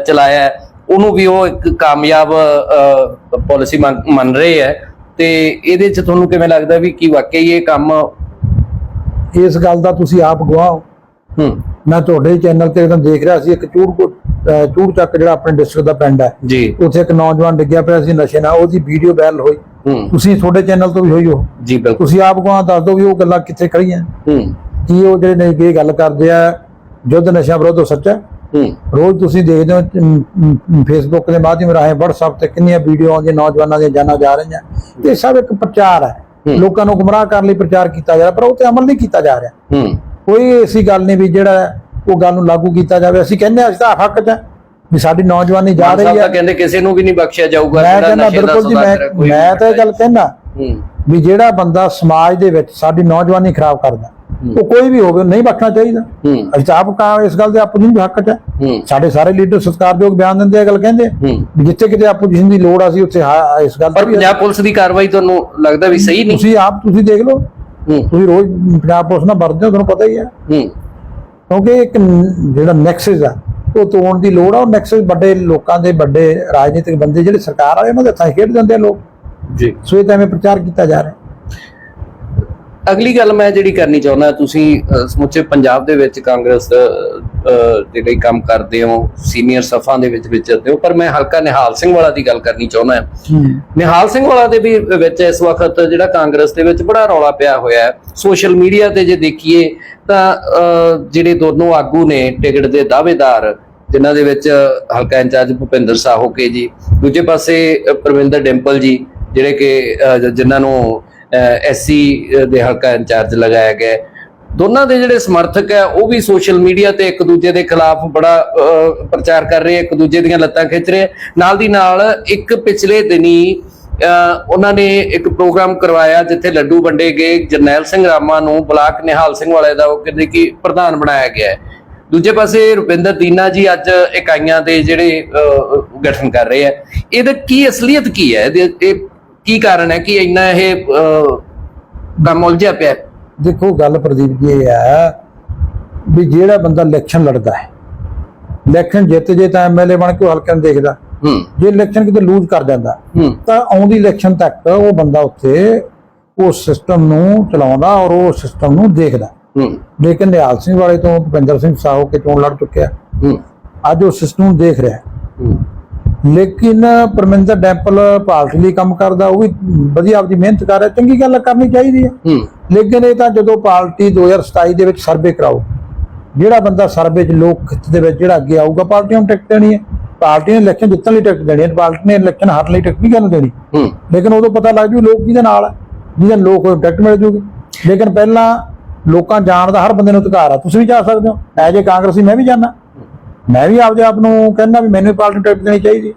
ਚਲਾਇਆ ਉਹਨੂੰ ਵੀ ਉਹ ਇੱਕ ਕਾਮਯਾਬ ਪਾਲਿਸੀ ਮੰਨ ਰਹੇ ਹੈ। ਤੇ ਇਹਦੇ ਚ ਤੁਹਾਨੂੰ ਕਿਵੇਂ ਲੱਗਦਾ ਵੀ ਕੀ ਵਾਕਈ ਇਹ ਕੰਮ ਇਸ ਗੱਲ ਦਾ ਤੁਸੀਂ ਆਪ ਗਵਾਹ ਹੋ? ਹੂੰ। ਮੈਂ ਤੁਹਾਡੇ ਚੈਨਲ ਤੇ ਜਦੋਂ ਦੇਖ ਰਿਹਾ ਸੀ ਇੱਕ ਚੂੜ ਚੂੜ ਚੱਕ ਜਿਹੜਾ ਆਪਣੇ ਡਿਸਟ੍ਰਿਕਟ ਦਾ ਪਿੰਡ ਹੈ। ਜੀ। ਉੱਥੇ ਇੱਕ ਨੌਜਵਾਨ ਡਿੱਗਿਆ ਪਿਆ ਸੀ ਨਸ਼ੇ ਨਾਲ ਉਹਦੀ ਵੀਡੀਓ ਵਾਇਰਲ ਹੋਈ। ਤੁਸੀਂ ਤੁਹਾਡੇ ਚੈਨਲ ਤੋਂ ਵੀ ਹੋਈ ਹੋ? ਜੀ ਬਿਲਕੁਲ। ਤੁਸੀਂ ਆਪ ਗਵਾਹ ਦੱਸ ਦਿਓ ਵੀ ਉਹ ਗੱਲਾਂ ਕਿੱਥੇ ਖੜੀਆਂ ਹੂੰ। ਕੀ ਉਹ ਜਿਹੜੇ ਨੇ ਇਹ ਗੱਲ ਕਰਦੇ ਆ ਯੁੱਧ ਨਸ਼ਾ ਵਿਰੋਧ ਸੱਚਾ ਰੋਜ਼ ਤੁਸੀਂ ਦੇਖਦੇ ਹੋ ਫੇਸਬੁੱਕ ਦੇ ਮਾਧਿਅਮ ਰਾਹੀਂ WhatsApp ਤੇ ਕਿੰਨੀਆਂ ਵੀਡੀਓ ਆਉਂਦੀਆਂ ਨੌਜਵਾਨਾਂ ਦੀਆਂ ਜਾਨਾਂ ਜਾ ਰਹੀਆਂ। ਤੇ ਸਭ ਇੱਕ ਪ੍ਰਚਾਰ ਹੈ। ਹੂੰ। ਲੋਕਾਂ ਨੂੰ ਗੁੰਮਰਾਹ ਕਰਨ ਲਈ ਪ੍ਰਚਾਰ ਕੀਤਾ ਜਾ ਰਿਹਾ ਪਰ ਉਹ ਤੇ ਅਮਲ ਨਹੀਂ ਕੀਤਾ ਜਾ ਰਿਹਾ। ਹੂੰ। ਕੋਈ ਐਸੀ ਗੱਲ ਨਹੀਂ ਵੀ ਜਿਹੜਾ ਉਹ ਗੱਲ ਨੂੰ ਲਾਗੂ ਕੀਤਾ ਜਾਵੇ। ਅਸੀਂ ਕਹਿੰਦੇ ਹਾਂ ਅਸੀਂ ਤਾਂ ਹੱਕ 'ਚ। ਵੀ ਸਾਡੀ ਨੌਜਵਾਨੀ ਜਾ ਰਹੀ ਹੈ। ਕਹਿੰਦੇ ਕਿਸੇ ਨੂੰ ਵੀ ਨਹੀਂ ਬਖਸ਼ਿਆ ਜਾਊਗਾ ਮੈਂ ਕਹਿੰਦਾ ਬਿਲਕੁਲ ਜੀ ਮੈਂ ਮੈਂ ਤਾਂ ਇਹ ਗੱਲ ਕਹਿਣਾ ਹੂੰ। ਵੀ ਜਿਹੜਾ ਬੰਦਾ ਸਮਾਜ ਦੇ ਵਿੱਚ ਸਾਡੀ ਨੌਜਵਾਨੀ ਖਰਾਬ ਕਰਦਾ ਉਹ ਕੋਈ ਵੀ ਹੋਵੇ ਨਹੀਂ ਬਖਸ਼ਣਾ ਚਾਹੀਦਾ। ਅਸੀਂ ਤਾਂ ਆਪ ਕਾ ਇਸ ਗੱਲ ਦੇ ਆਪੋਜੀਸ਼ਨ ਵੀ ਹੱਕ ਚ ਹੈ। ਸਾਡੇ ਸਾਰੇ ਲੀਡਰ ਸਤਿਕਾਰਯੋਗ ਬਿਆਨ ਦਿੰਦੇ ਆ ਗੱਲ ਕਹਿੰਦੇ ਵੀ ਜਿੱਥੇ ਕਿਤੇ ਆਪੋਜੀਸ਼ਨ ਦੀ ਲੋੜ ਆ ਸੀ ਉੱਥੇ ਇਸ ਗੱਲ ਪਰ ਪੰਜਾਬ ਪੁਲਿਸ ਦੀ ਕਾਰਵਾਈ ਤੁਹਾਨੂੰ ਲੱਗਦਾ ਵੀ ਸਹੀ ਨਹੀਂ? ਤੁਸੀਂ ਆਪ ਤੁਸੀਂ ਦੇਖ ਲਓ। ਤੁਸੀਂ ਰੋਜ਼ ਪੰਜਾਬ ਪੁਲਿਸ ਨਾਲ ਵਰਤਦੇ ਹੋ ਤੁਹਾਨੂੰ ਪਤਾ ਹੀ ਹੂੰ। ਕਿਉਂਕਿ ਇੱਕ ਜਿਹੜਾ ਨੈਕਸਸ ਆ ਉਹ ਤੋੜਨ ਦੀ ਲੋੜ ਆ। ਉਹ ਨੈਕਸਸ ਵੱਡੇ ਲੋਕਾਂ ਦੇ ਵੱਡੇ ਰਾਜਨੀਤਿਕ ਬੰਦੇ ਜਿਹੜੇ ਸਰਕਾਰ ਵਾਲੇ ਉਹਨਾਂ ਦੇ ਹੱਥਾਂ ਖੇਡ ਦਿੰਦੇ ਆ ਲੋਕ। ਜੀ। ਸੋ ਇਹ ਤਾਂ ਐਵੇਂ ਪ੍ਰਚਾਰ ਕੀਤਾ ਜਾ ਰਿਹਾ। ਅਗਲੀ ਗੱਲ ਮੈਂ ਜਿਹੜੀ ਕਰਨੀ ਚਾਹੁੰਦਾ ਤੁਸੀਂ ਸਮੁੱਚੇ ਪੰਜਾਬ ਦੇ ਵਿੱਚ ਕਾਂਗਰਸ ਦੇ ਲਈ ਕੰਮ ਕਰਦੇ ਹੋ ਸੀਨੀਅਰ ਸਫਾਂ ਦੇ ਵਿੱਚ ਵਿਚਰਦੇ ਹੋ ਪਰ ਮੈਂ ਹਲਕਾ ਨਿਹਾਲ ਸਿੰਘ ਵਾਲਾ ਦੀ ਗੱਲ ਕਰਨੀ ਚਾਹੁੰਦਾ ਨਿਹਾਲ ਸਿੰਘ ਵਾਲਾ ਦੇ ਵੀ ਵਿੱਚ ਇਸ ਵਕਤ ਜਿਹੜਾ ਕਾਂਗਰਸ ਦੇ ਵਿੱਚ ਬੜਾ ਰੌਲਾ ਪਿਆ ਹੋਇਆ ਹੈ। ਸੋਸ਼ਲ ਮੀਡੀਆ ਤੇ ਜੇ ਦੇਖੀਏ ਤਾਂ ਜਿਹੜੇ ਦੋਨੋਂ ਆਗੂ ਨੇ ਟਿਕਟ ਦੇ ਦਾਅਵੇਦਾਰ ਜਿਨ੍ਹਾਂ ਦੇ ਵਿੱਚ ਹਲਕਾ ਇੰਚਾਰਜ ਭੁਪਿੰਦਰ ਸਾਹੋ ਕੇ ਜੀ ਦੂਜੇ ਪਾਸੇ ਪਰਵਿੰਦਰ ਡਿੰਪਲ ਜੀ ਜਿਹੜੇ ਕਿ ਜਿਨ੍ਹਾਂ ਨੂੰ ਐਸਸੀ ਦੇ ਹਲਕਾ ਇੰਚਾਰਜ ਲਗਾਇਆ ਗਿਆ ਦੋਨਾਂ ਦੇ ਜਿਹੜੇ ਸਮਰਥਕ ਹੈ ਉਹ ਵੀ ਸੋਸ਼ਲ ਮੀਡੀਆ ਤੇ ਇੱਕ ਦੂਜੇ ਦੇ ਖਿਲਾਫ ਬੜਾ ਪ੍ਰਚਾਰ ਕਰ ਰਹੇ ਇੱਕ ਦੂਜੇ ਦੀਆਂ ਲੱਤਾਂ ਖਿੱਚ ਰਹੇ ਨਾਲ ਦੀ ਨਾਲ ਇੱਕ ਪਿਛਲੇ ਦਿਨੀ ਉਹਨਾਂ ਨੇ ਇੱਕ ਪ੍ਰੋਗਰਾਮ ਕਰਵਾਇਆ ਜਿੱਥੇ ਲੱਡੂ ਵੰਡੇ ਗਏ। ਜਰਨੈਲ ਸਿੰਘ ਰਾਮਾ ਨੂੰ ਬਲਾਕ ਨਿਹਾਲ ਸਿੰਘ ਵਾਲੇ ਦਾ ਉਹ ਕਹਿੰਦੇ ਕਿ ਪ੍ਰਧਾਨ ਬਣਾਇਆ ਗਿਆ ਹੈ। ਦੂਜੇ ਪਾਸੇ ਰੁਪਿੰਦਰ ਦੀਨਾ ਜੀ ਅੱਜ ਇਕਾਈਆਂ ਦੇ ਜਿਹੜੇ ਅਹ, ਗਠਨ ਕਰ ਰਹੇ ਆ ਇਹਦਾ ਕੀ ਅਸਲੀਅਤ ਕੀ ਹੈ? ਇਹਦੇ ਇਹ ਕੀ ਕਾਰਨ ਹੈ ਕਿ ਇੰਨਾ ਇਹ ਕੰਮ ਉਲਝਿਆ ਪਿਆ ਹੈ? ਦੇਖੋ ਗੱਲ ਪ੍ਰਦੀਪ ਜੀ ਇਹ ਹੈ ਵੀ ਜਿਹੜਾ ਬੰਦਾ ਇਲੈਕਸ਼ਨ ਲੜਦਾ ਹੈ ਇਲੈਕਸ਼ਨ ਜਿੱਤ ਜੇ ਤਾਂ ਐਮਐਲਏ ਬਣ ਕੇ ਉਹ ਹਲਕੇ ਨੂੰ ਦੇਖਦਾ। ਹੂੰ। ਜੇ ਇਲੈਕਸ਼ਨ ਕਿਤੇ ਲੂਜ਼ ਕਰ ਜਾਂਦਾ ਹੂੰ। ਤਾਂ ਆਉਂਦੀ ਇਲੈਕਸ਼ਨ ਤੱਕ ਉਹ ਬੰਦਾ ਉੱਥੇ ਉਸ ਸਿਸਟਮ ਨੂੰ ਚਲਾਉਂਦਾ ਔਰ ਉਹ ਸਿਸਟਮ ਨੂੰ ਦੇਖਦਾ। ਹੂੰ। ਲੇਕਿਨ ਨਿਹਾਲ ਸਿੰਘ ਵਾਲੇ ਤੋਂ ਭੁਪਿੰਦਰ ਸਿੰਘ ਸਾਹੋ ਕੇ ਚੋਣ ਲੜ ਚੁੱਕਿਆ। ਹੂੰ। ਅੱਜ ਉਹ ਸਿਸਟਮ ਨੂੰ ਦੇਖ ਰਿਹਾ। ਹੈ। ਹੂੰ। ਲੇਕਿਨ ਪਰਮਿੰਦਰ ਡੈਂਪਲ ਪਾਰਟੀ ਲਈ ਕੰਮ ਕਰਦਾ ਉਹ ਵੀ ਵਧੀਆ ਆਪਦੀ ਮਿਹਨਤ ਕਰ ਰਿਹਾ ਚੰਗੀ ਗੱਲ ਕਰਨੀ ਚਾਹੀਦੀ ਹੈ। ਲੇਕਿਨ ਇਹ ਤਾਂ ਜਦੋਂ ਪਾਰਟੀ 2027 ਦੇ ਵਿੱਚ ਸਰਵੇ ਕਰਾਓ ਜਿਹੜਾ ਬੰਦਾ ਸਰਵੇ 'ਚ ਲੋਕ ਹਿੱਤ ਦੇ ਵਿੱਚ ਜਿਹੜਾ ਅੱਗੇ ਆਊਗਾ ਪਾਰਟੀ ਨੂੰ ਟਿਕਟ ਦੇਣੀ ਹੈ। ਪਾਰਟੀ ਨੇ ਇਲੈਕਸ਼ਨ ਜਿੱਤਣ ਲਈ ਟਿਕਟ ਦੇਣੀ ਹੈ ਪਾਰਟੀ ਨੇ ਇਲੈਕਸ਼ਨ ਹਾਰਨ ਲਈ ਟਿਕਟ ਨਹੀਂ ਕਰਨ ਦੇਣੀ ਲੇਕਿਨ ਉਦੋਂ ਪਤਾ ਲੱਗ ਜੂ ਲੋਕ ਕਿਹਦੇ ਨਾਲ ਜਿਹਦੇ ਲੋਕ ਟਿਕਟ ਮਿਲ ਜੂਗੀ। ਲੇਕਿਨ ਪਹਿਲਾਂ ਲੋਕਾਂ ਜਾਣ ਦਾ ਹਰ ਬੰਦੇ ਨੂੰ ਅਧਿਕਾਰ ਆ ਤੁਸੀਂ ਵੀ ਜਾ ਸਕਦੇ ਹੋ। ਐਜ ਏ ਕਾਂਗਰਸੀ ਮੈਂ ਵੀ ਜਾਣਾ ਮੈਂ ਵੀ ਆਪਦੇ ਆਪ ਨੂੰ ਕਹਿੰਦਾ ਵੀ ਮੈਨੂੰ ਪਾਰਟੀ ਟਿਕਟ ਦੇਣੀ ਚਾਹੀਦੀ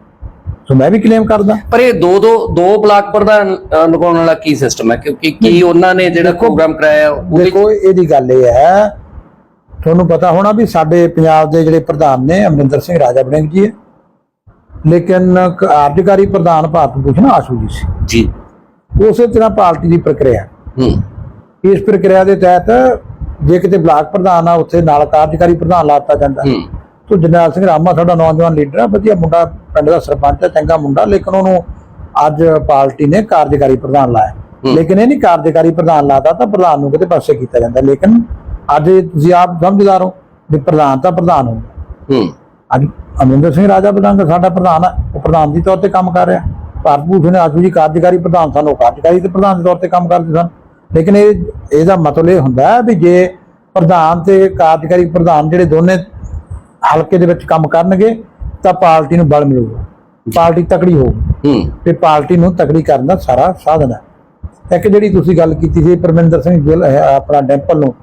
ਸੋ ਮੈਂ ਵੀ ਕਲੇਮ ਕਰਦਾ। ਪਰ ਇਹ ਦੋ ਦੋ ਦੋ ਬਲਾਕ ਪ੍ਰਧਾਨ ਲਗਾਉਣ ਵਾਲਾ ਕੀ ਸਿਸਟਮ ਹੈ? ਕਿਉਂਕਿ ਕੀ ਉਹਨਾਂ ਨੇ ਜਿਹੜਾ ਪ੍ਰੋਗਰਾਮ ਕਰਾਇਆ ਉਹਦੇ ਦੇਖੋ ਇਹਦੀ ਗੱਲ ਇਹ ਹੈ ਤੁਹਾਨੂੰ ਪਤਾ ਹੋਣਾ ਵੀ ਸਾਡੇ ਪੰਜਾਬ ਦੇ ਜਿਹੜੇ ਪ੍ਰਧਾਨ ਨੇ ਅਮਰਿੰਦਰ ਸਿੰਘ ਰਾਜਾ ਵੜਿੰਗ ਜੀ ਹੈ। ਲੇਕਿਨ ਕਾਰਜਕਾਰੀ ਪ੍ਰਧਾਨ ਭਾਰਤ ਭੂਸ਼ਣ ਆਸ਼ੂ ਜੀ ਸੀ। ਜੀ। ਉਸੇ ਤਰ੍ਹਾਂ ਪਾਰਟੀ ਦੀ ਪ੍ਰਕਿਰਿਆ। ਹੂੰ। ਇਸ ਪ੍ਰਕਿਰਿਆ ਦੇ ਤਹਿਤ ਜੇ ਕਿਤੇ ਬਲਾਕ ਪ੍ਰਧਾਨ ਆ ਉੱਥੇ ਨਾਲ ਕਾਰਜਕਾਰੀ ਪ੍ਰਧਾਨ ਲਾਤਾ ਜਾਂਦਾ। ਹੂੰ। ਤੋ ਜਰਨੈਲ ਸਿੰਘ ਰਾਮਾ ਸਾਡਾ ਨੌਜਵਾਨ ਲੀਡਰ ਆ ਵਧੀਆ ਮੁੰਡਾ ਪਿੰਡ ਦਾ ਸਰਪੰਚ ਆ ਚੰਗਾ ਮੁੰਡਾ ਲੇਕਿਨ ਉਹਨੂੰ ਅੱਜ ਪਾਰਟੀ ਨੇ ਕਾਰਜਕਾਰੀ ਪ੍ਰਧਾਨ ਲਾਇਆ। ਹੂੰ। ਲੇਕਿਨ ਇਹ ਨਹੀਂ ਕਾਰਜਕਾਰੀ ਪ੍ਰਧਾਨ ਲਾਤਾ ਤਾਂ ਪ੍ਰਧਾਨ ਨੂੰ ਕਿਤੇ ਪਾਸੇ ਕੀਤਾ ਜਾਂਦਾ। ਲੇਕਿਨ ਅੱਜ ਤੁਸੀਂ ਆਪ ਸਮਝਦਾਰ ਹੋ ਵੀ ਪ੍ਰਧਾਨ ਤਾਂ ਪ੍ਰਧਾਨ ਹੋ ਹੂੰ। ਅੱਜ ਅਮਰਿੰਦਰ ਸਿੰਘ ਰਾਜਾ ਬਦਾਂਗਾ ਸਾਡਾ ਪ੍ਰਧਾਨ ਹੈ ਉਹ ਪ੍ਰਧਾਨ ਦੀ ਤੌਰ ਤੇ ਕੰਮ ਕਰ ਰਿਹਾ। ਭਾਰਤ ਭੂਸ਼ਣ ਆਸ਼ੂ ਜੀ ਕਾਰਜਕਾਰੀ ਪ੍ਰਧਾਨ ਸਨ ਉਹ ਕਾਰਜਕਾਰੀ ਤੇ ਪ੍ਰਧਾਨ ਦੇ ਤੌਰ ਤੇ ਕੰਮ ਕਰਦੇ ਸਨ। ਲੇਕਿਨ ਇਹ ਇਹਦਾ ਮਤਲਬ ਇਹ ਹੁੰਦਾ ਹੈ ਵੀ ਜੇ ਪ੍ਰਧਾਨ ਤੇ ਕਾਰਜਕਾਰੀ ਪ੍ਰਧਾਨ ਜਿਹੜੇ ਦੋਨੇ ਹਲਕੇ ਦੇ ਵਿੱਚ ਕੰਮ ਕਰਨਗੇ ਤਾਂ ਪਾਰਟੀ ਨੂੰ ਬਲ ਮਿਲੂਗਾ। ਪਾਰਟੀ ਤਕੜੀ ਹੋਊਗੀ ਹੂੰ। ਤੇ ਪਾਰਟੀ ਨੂੰ ਤਕੜੀ ਕਰਨ ਦਾ ਸਾਰਾ ਸਾਧਨ ਹੈ। ਇੱਕ ਜਿਹੜੀ ਤੁਸੀਂ ਗੱਲ ਕੀਤੀ ਸੀ ਪਰਮਿੰਦਰ ਸਿੰਘ ਗਿੱਲ ਹੈ, ਆਪਣਾ ਡੈਂਪਲ ਨੂੰ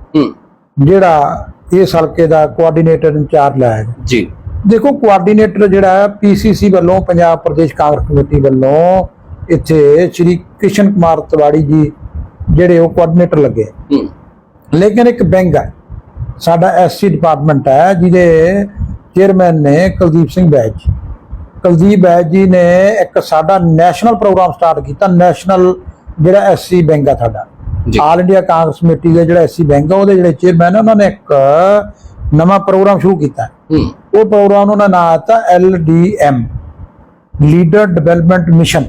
ਜਿਹੜਾ ਇਸ ਹਲਕੇ ਦਾ ਕੋਆਰਡੀਨੇਟਰ ਇੰਚਾਰਜ ਲਾਇਆ ਜੀ। ਦੇਖੋ ਕੋਆਰਡੀਨੇਟਰ ਜਿਹੜਾ ਹੈ ਪੀਸੀਸੀ ਵੱਲੋਂ ਪੰਜਾਬ ਪ੍ਰਦੇਸ਼ ਕਾਂਗਰਸ ਕਮੇਟੀ ਵੱਲੋਂ ਇੱਥੇ ਸ਼੍ਰੀ ਕ੍ਰਿਸ਼ਨ ਕੁਮਾਰ ਤਿਵਾੜੀ ਜੀ ਜਿਹੜੇ ਉਹ ਕੋਆਰਡੀਨੇਟਰ ਲੱਗੇ। ਲੇਕਿਨ ਇੱਕ ਬੈਂਕ ਹੈ। ਸਾਡਾ ਐਸਸੀ ਡਿਪਾਰਟਮੈਂਟ ਹੈ ਜਿਹਦੇ ਚੇਅਰਮੈਨ ਨੇ ਕੁਲਦੀਪ ਸਿੰਘ ਬੈਜ ਕੁਲਦੀਪ ਬੈਜ ਜੀ ਨੇ ਇੱਕ ਸਾਡਾ ਨੈਸ਼ਨਲ ਪ੍ਰੋਗਰਾਮ ਸਟਾਰਟ ਕੀਤਾ ਨੈਸ਼ਨਲ ਜਿਹੜਾ ਐਸਸੀ ਬੈਂਕ ਆ ਸਾਡਾ। ਆਲ ਇੰਡੀਆ ਕਾਂਗਰਸ ਕਮੇਟੀ ਦੇ ਜਿਹੜਾ ਐਸਸੀ ਬੈਂਕ ਆ ਉਹਦੇ ਜਿਹੜੇ ਚੇਅਰਮੈਨ ਉਹਨਾਂ ਨੇ ਇੱਕ ਨਵਾਂ ਪ੍ਰੋਗਰਾਮ ਸ਼ੁਰੂ ਕੀਤਾ। ਹੂੰ। ਉਹ ਪ੍ਰੋਗਰਾਮ ਉਹਨਾਂ ਦਾ ਨਾਮ ਦਿੱਤਾ ਐਲਡੀਐਮ ਲੀਡਰ ਡਿਵੈਲਪਮੈਂਟ ਮਿਸ਼ਨ।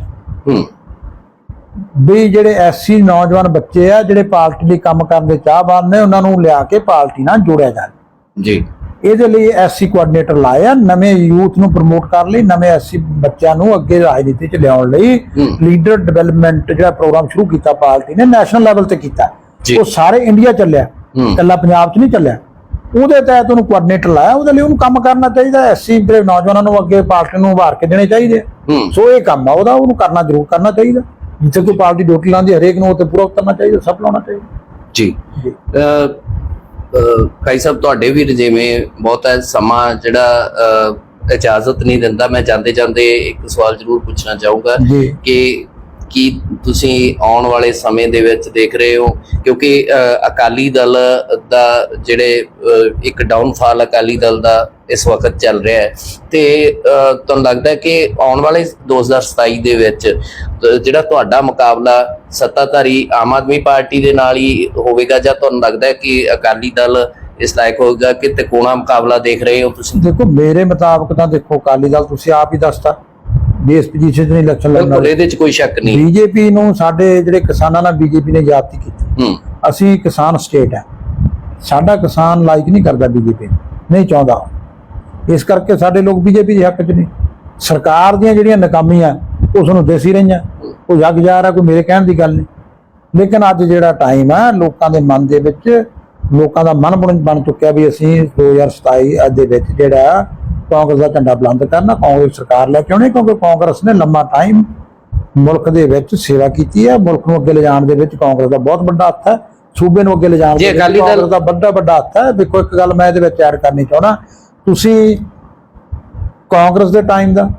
ਹੂੰ। ਵੀ ਜਿਹੜੇ ਐਸਸੀ ਨੌਜਵਾਨ ਬੱਚੇ ਆ ਜਿਹੜੇ ਪਾਰਟੀ ਲਈ ਕੰਮ ਕਰਨ ਦੇ ਚਾਹਵਾਨ ਨੇ ਉਹਨਾਂ ਨੂੰ ਲਿਆ ਕੇ ਪਾਰਟੀ ਨਾਲ ਜੋੜਿਆ ਜਾਵੇ। ਜੀ। ਇਹਦੇ ਲਈ ਐਸਸੀ ਕੋਆਰਡੀਨੇਟਰ ਲਾਇਆ ਨਵੇਂ ਯੂਥ ਨੂੰ ਪ੍ਰਮੋਟ ਕਰਨ ਲਈ ਨਵੇਂ ਐਸਸੀ ਬੱਚਿਆਂ ਨੂੰ ਅੱਗੇ ਰਾਜਨੀਤੀ 'ਚ ਲਿਆਉਣ ਲਈ। ਲੀਡਰ ਡਿਵੈਲਪਮੈਂਟ ਜਿਹੜਾ ਪ੍ਰੋਗਰਾਮ ਸ਼ੁਰੂ ਕੀਤਾ ਪਾਰਟੀ ਨੇ ਨੈਸ਼ਨਲ ਲੈਵਲ ਤੇ ਕੀਤਾ। ਉਹ ਸਾਰੇ ਇੰਡੀਆ ਚੱਲਿਆ। ਇਕੱਲਾ ਪੰਜਾਬ 'ਚ ਨਹੀਂ ਚੱਲਿਆ। ਉਹਦੇ ਤਹਿਤ ਉਹਨੂੰ ਕੋਆਰਡੀਨੇਟਰ ਲਾਇਆ ਉਹਦੇ ਲਈ ਉਹਨੂੰ ਕੰਮ ਕਰਨਾ ਚਾਹੀਦਾ ਐਸਸੀ ਜਿਹੜੇ ਨੌਜਵਾਨਾਂ ਨੂੰ ਅੱਗੇ ਪਾਰਟੀ ਨੂੰ ਉਭਾਰ ਕੇ ਦੇਣੇ ਚਾਹੀਦੇ। ਸੋ ਇਹ ਕੰਮ ਆ ਉਹਦਾ ਉਹਨੂੰ ਕਰਨਾ ਜ਼ਰੂਰ ਕਰਨਾ ਚਾਹੀਦਾ। ਜਿੱਥੇ ਕੋਈ ਪਾਰਟੀ ਡਿਊਟੀ ਲਾਉਂਦੀ ਹਰੇਕ ਨੂੰ ਉਹ ਤੇ ਪੂਰਾ ਕਰਨਾ ਚਾਹੀਦਾ ਸਭ ਲਾਉਣਾ ਚਾਹੀਦਾ। ਜੀ। ਭਾਈ ਸਾਹਿਬ ਤੁਹਾਡੇ ਵੀ ਜਿਵੇਂ ਬਹੁਤ ਹੈ ਸਮਾਂ ਜਿਹੜਾ ਇਜਾਜ਼ਤ ਨਹੀਂ ਦਿੰਦਾ। ਮੈਂ ਜਾਂਦੇ ਜਾਂਦੇ ਇੱਕ ਸਵਾਲ ਜ਼ਰੂਰ ਪੁੱਛਣਾ ਚਾਹੂੰਗਾ ਕਿ ਕੀ ਤੁਸੀਂ ਆਉਣ ਵਾਲੇ ਸਮੇਂ ਦੇ ਵਿੱਚ ਦੇਖ ਰਹੇ ਹੋ? ਕਿਉਂਕਿ ਅਕਾਲੀ ਦਲ ਦਾ ਜਿਹੜੇ ਅ, ਇੱਕ ਡਾਊਨਫਾਲ ਅਕਾਲੀ ਦਲ ਦਾ ਇਸ ਵਕਤ ਚੱਲ ਰਿਹਾ ਹੈ। ਤੇ ਤੁਹਾਨੂੰ ਲੱਗਦਾ ਕਿ ਆਉਣ ਵਾਲੇ 2027 ਦੇ ਵਿੱਚ ਜਿਹੜਾ ਤੁਹਾਡਾ ਮੁਕਾਬਲਾ ਸੱਤਾਧਾਰੀ ਆਮ ਆਦਮੀ ਪਾਰਟੀ ਦੇ ਨਾਲ ਹੀ ਹੋਵੇਗਾ ਜਾਂ ਤੁਹਾਨੂੰ ਲੱਗਦਾ ਕਿ ਅਕਾਲੀ ਦਲ ਇਸ ਲਾਇਕ ਹੋਵੇਗਾ? ਕਿ ਤਿਕੋਣਾ ਮੁਕਾਬਲਾ ਦੇਖ ਰਹੇ ਹੋ ਤੁਸੀਂ? ਦੇਖੋ ਮੇਰੇ ਮੁਤਾਬਕ ਤਾਂ ਦੇਖੋ ਅਕਾਲੀ ਦਲ ਤੁਸੀਂ ਆਪ ਹੀ ਦੱਸਤਾ। ਇਸ ਪੋਜੀਸ਼ਨ 'ਚ ਨਹੀਂ ਇਲੈਕਸ਼ਨ ਲੜਨਾ ਬਿਲਕੁਲ ਇਹਦੇ 'ਚ ਕੋਈ ਸ਼ੱਕ ਨਹੀਂ। ਬੀਜੇਪੀ ਨੂੰ ਸਾਡੇ ਜਿਹੜੇ ਕਿਸਾਨਾਂ ਨਾਲ ਬੀਜੇਪੀ ਨੇ ਜਾਤੀ ਕੀਤੀ। ਹੂੰ। ਅਸੀਂ ਕਿਸਾਨ ਸਟੇਟ ਹੈ ਸਾਡਾ ਕਿਸਾਨ ਲਾਈਕ ਨਹੀਂ ਕਰਦਾ ਬੀਜੇਪੀ ਨਹੀਂ ਚਾਹੁੰਦਾ। ਇਸ ਕਰਕੇ ਸਾਡੇ ਲੋਕ ਬੀਜੇਪੀ ਦੇ ਹੱਕ 'ਚ ਨੇ। ਸਰਕਾਰ ਦੀਆਂ ਜਿਹੜੀਆਂ ਨਾਕਾਮੀਆਂ ਉਸ ਨੂੰ ਦੇਸੀ ਰਹੀਆਂ। ਕੋਈ ਜੱਗ ਜਾ ਰਿਹਾ ਕੋਈ ਮੇਰੇ ਕਹਿਣ ਦੀ ਗੱਲ ਨਹੀਂ। ਲੇਕਿਨ ਅੱਜ ਜਿਹੜਾ ਟਾਈਮ ਹੈ ਲੋਕਾਂ ਦੇ ਮਨ ਦੇ ਵਿੱਚ ਲੋਕਾਂ ਦਾ ਮਨ ਬਣ ਬਣ ਚੁੱਕਿਆ ਵੀ ਅਸੀਂ 2027 ਅੱਜ ਦੇ ਵਿੱਚ ਜਿਹੜਾ ਕਾਂਗਰਸ ਦਾ ਝੰਡਾ ਬੁਲੰਦ ਕਰਨਾ ਕਾਂਗਰਸ ਸਰਕਾਰ ਲੈ ਕੇ ਆਉਣੀ ਕਿਉਂਕਿ ਕਾਂਗਰਸ ਨੇ ਲੰਮਾ ਟਾਈਮ ਮੁਲਕ ਦੇ ਵਿੱਚ ਸੇਵਾ ਕੀਤੀ ਹੈ ਮੁਲਕ ਨੂੰ ਅੱਗੇ ਲਿਜਾਣ ਦੇ ਵਿੱਚ ਕਾਂਗਰਸ ਦਾ ਬਹੁਤ ਵੱਡਾ ਹੱਥ ਹੈ ਸੂਬੇ ਨੂੰ ਅੱਗੇ ਲਿਜਾਣ ਦੇ ਵਿੱਚ ਕਾਂਗਰਸ ਦਾ ਵੱਡਾ ਵੱਡਾ ਹੱਥ ਹੈ। ਦੇਖੋ ਇੱਕ ਗੱਲ ਮੈਂ ਇਹਦੇ ਵਿੱਚ ਐਡ ਕਰਨੀ ਚਾਹੁੰਦਾ ਤੁਸੀਂ ਕਾਂਗਰਸ ਦੇ ਟਾਈਮ ਦਾ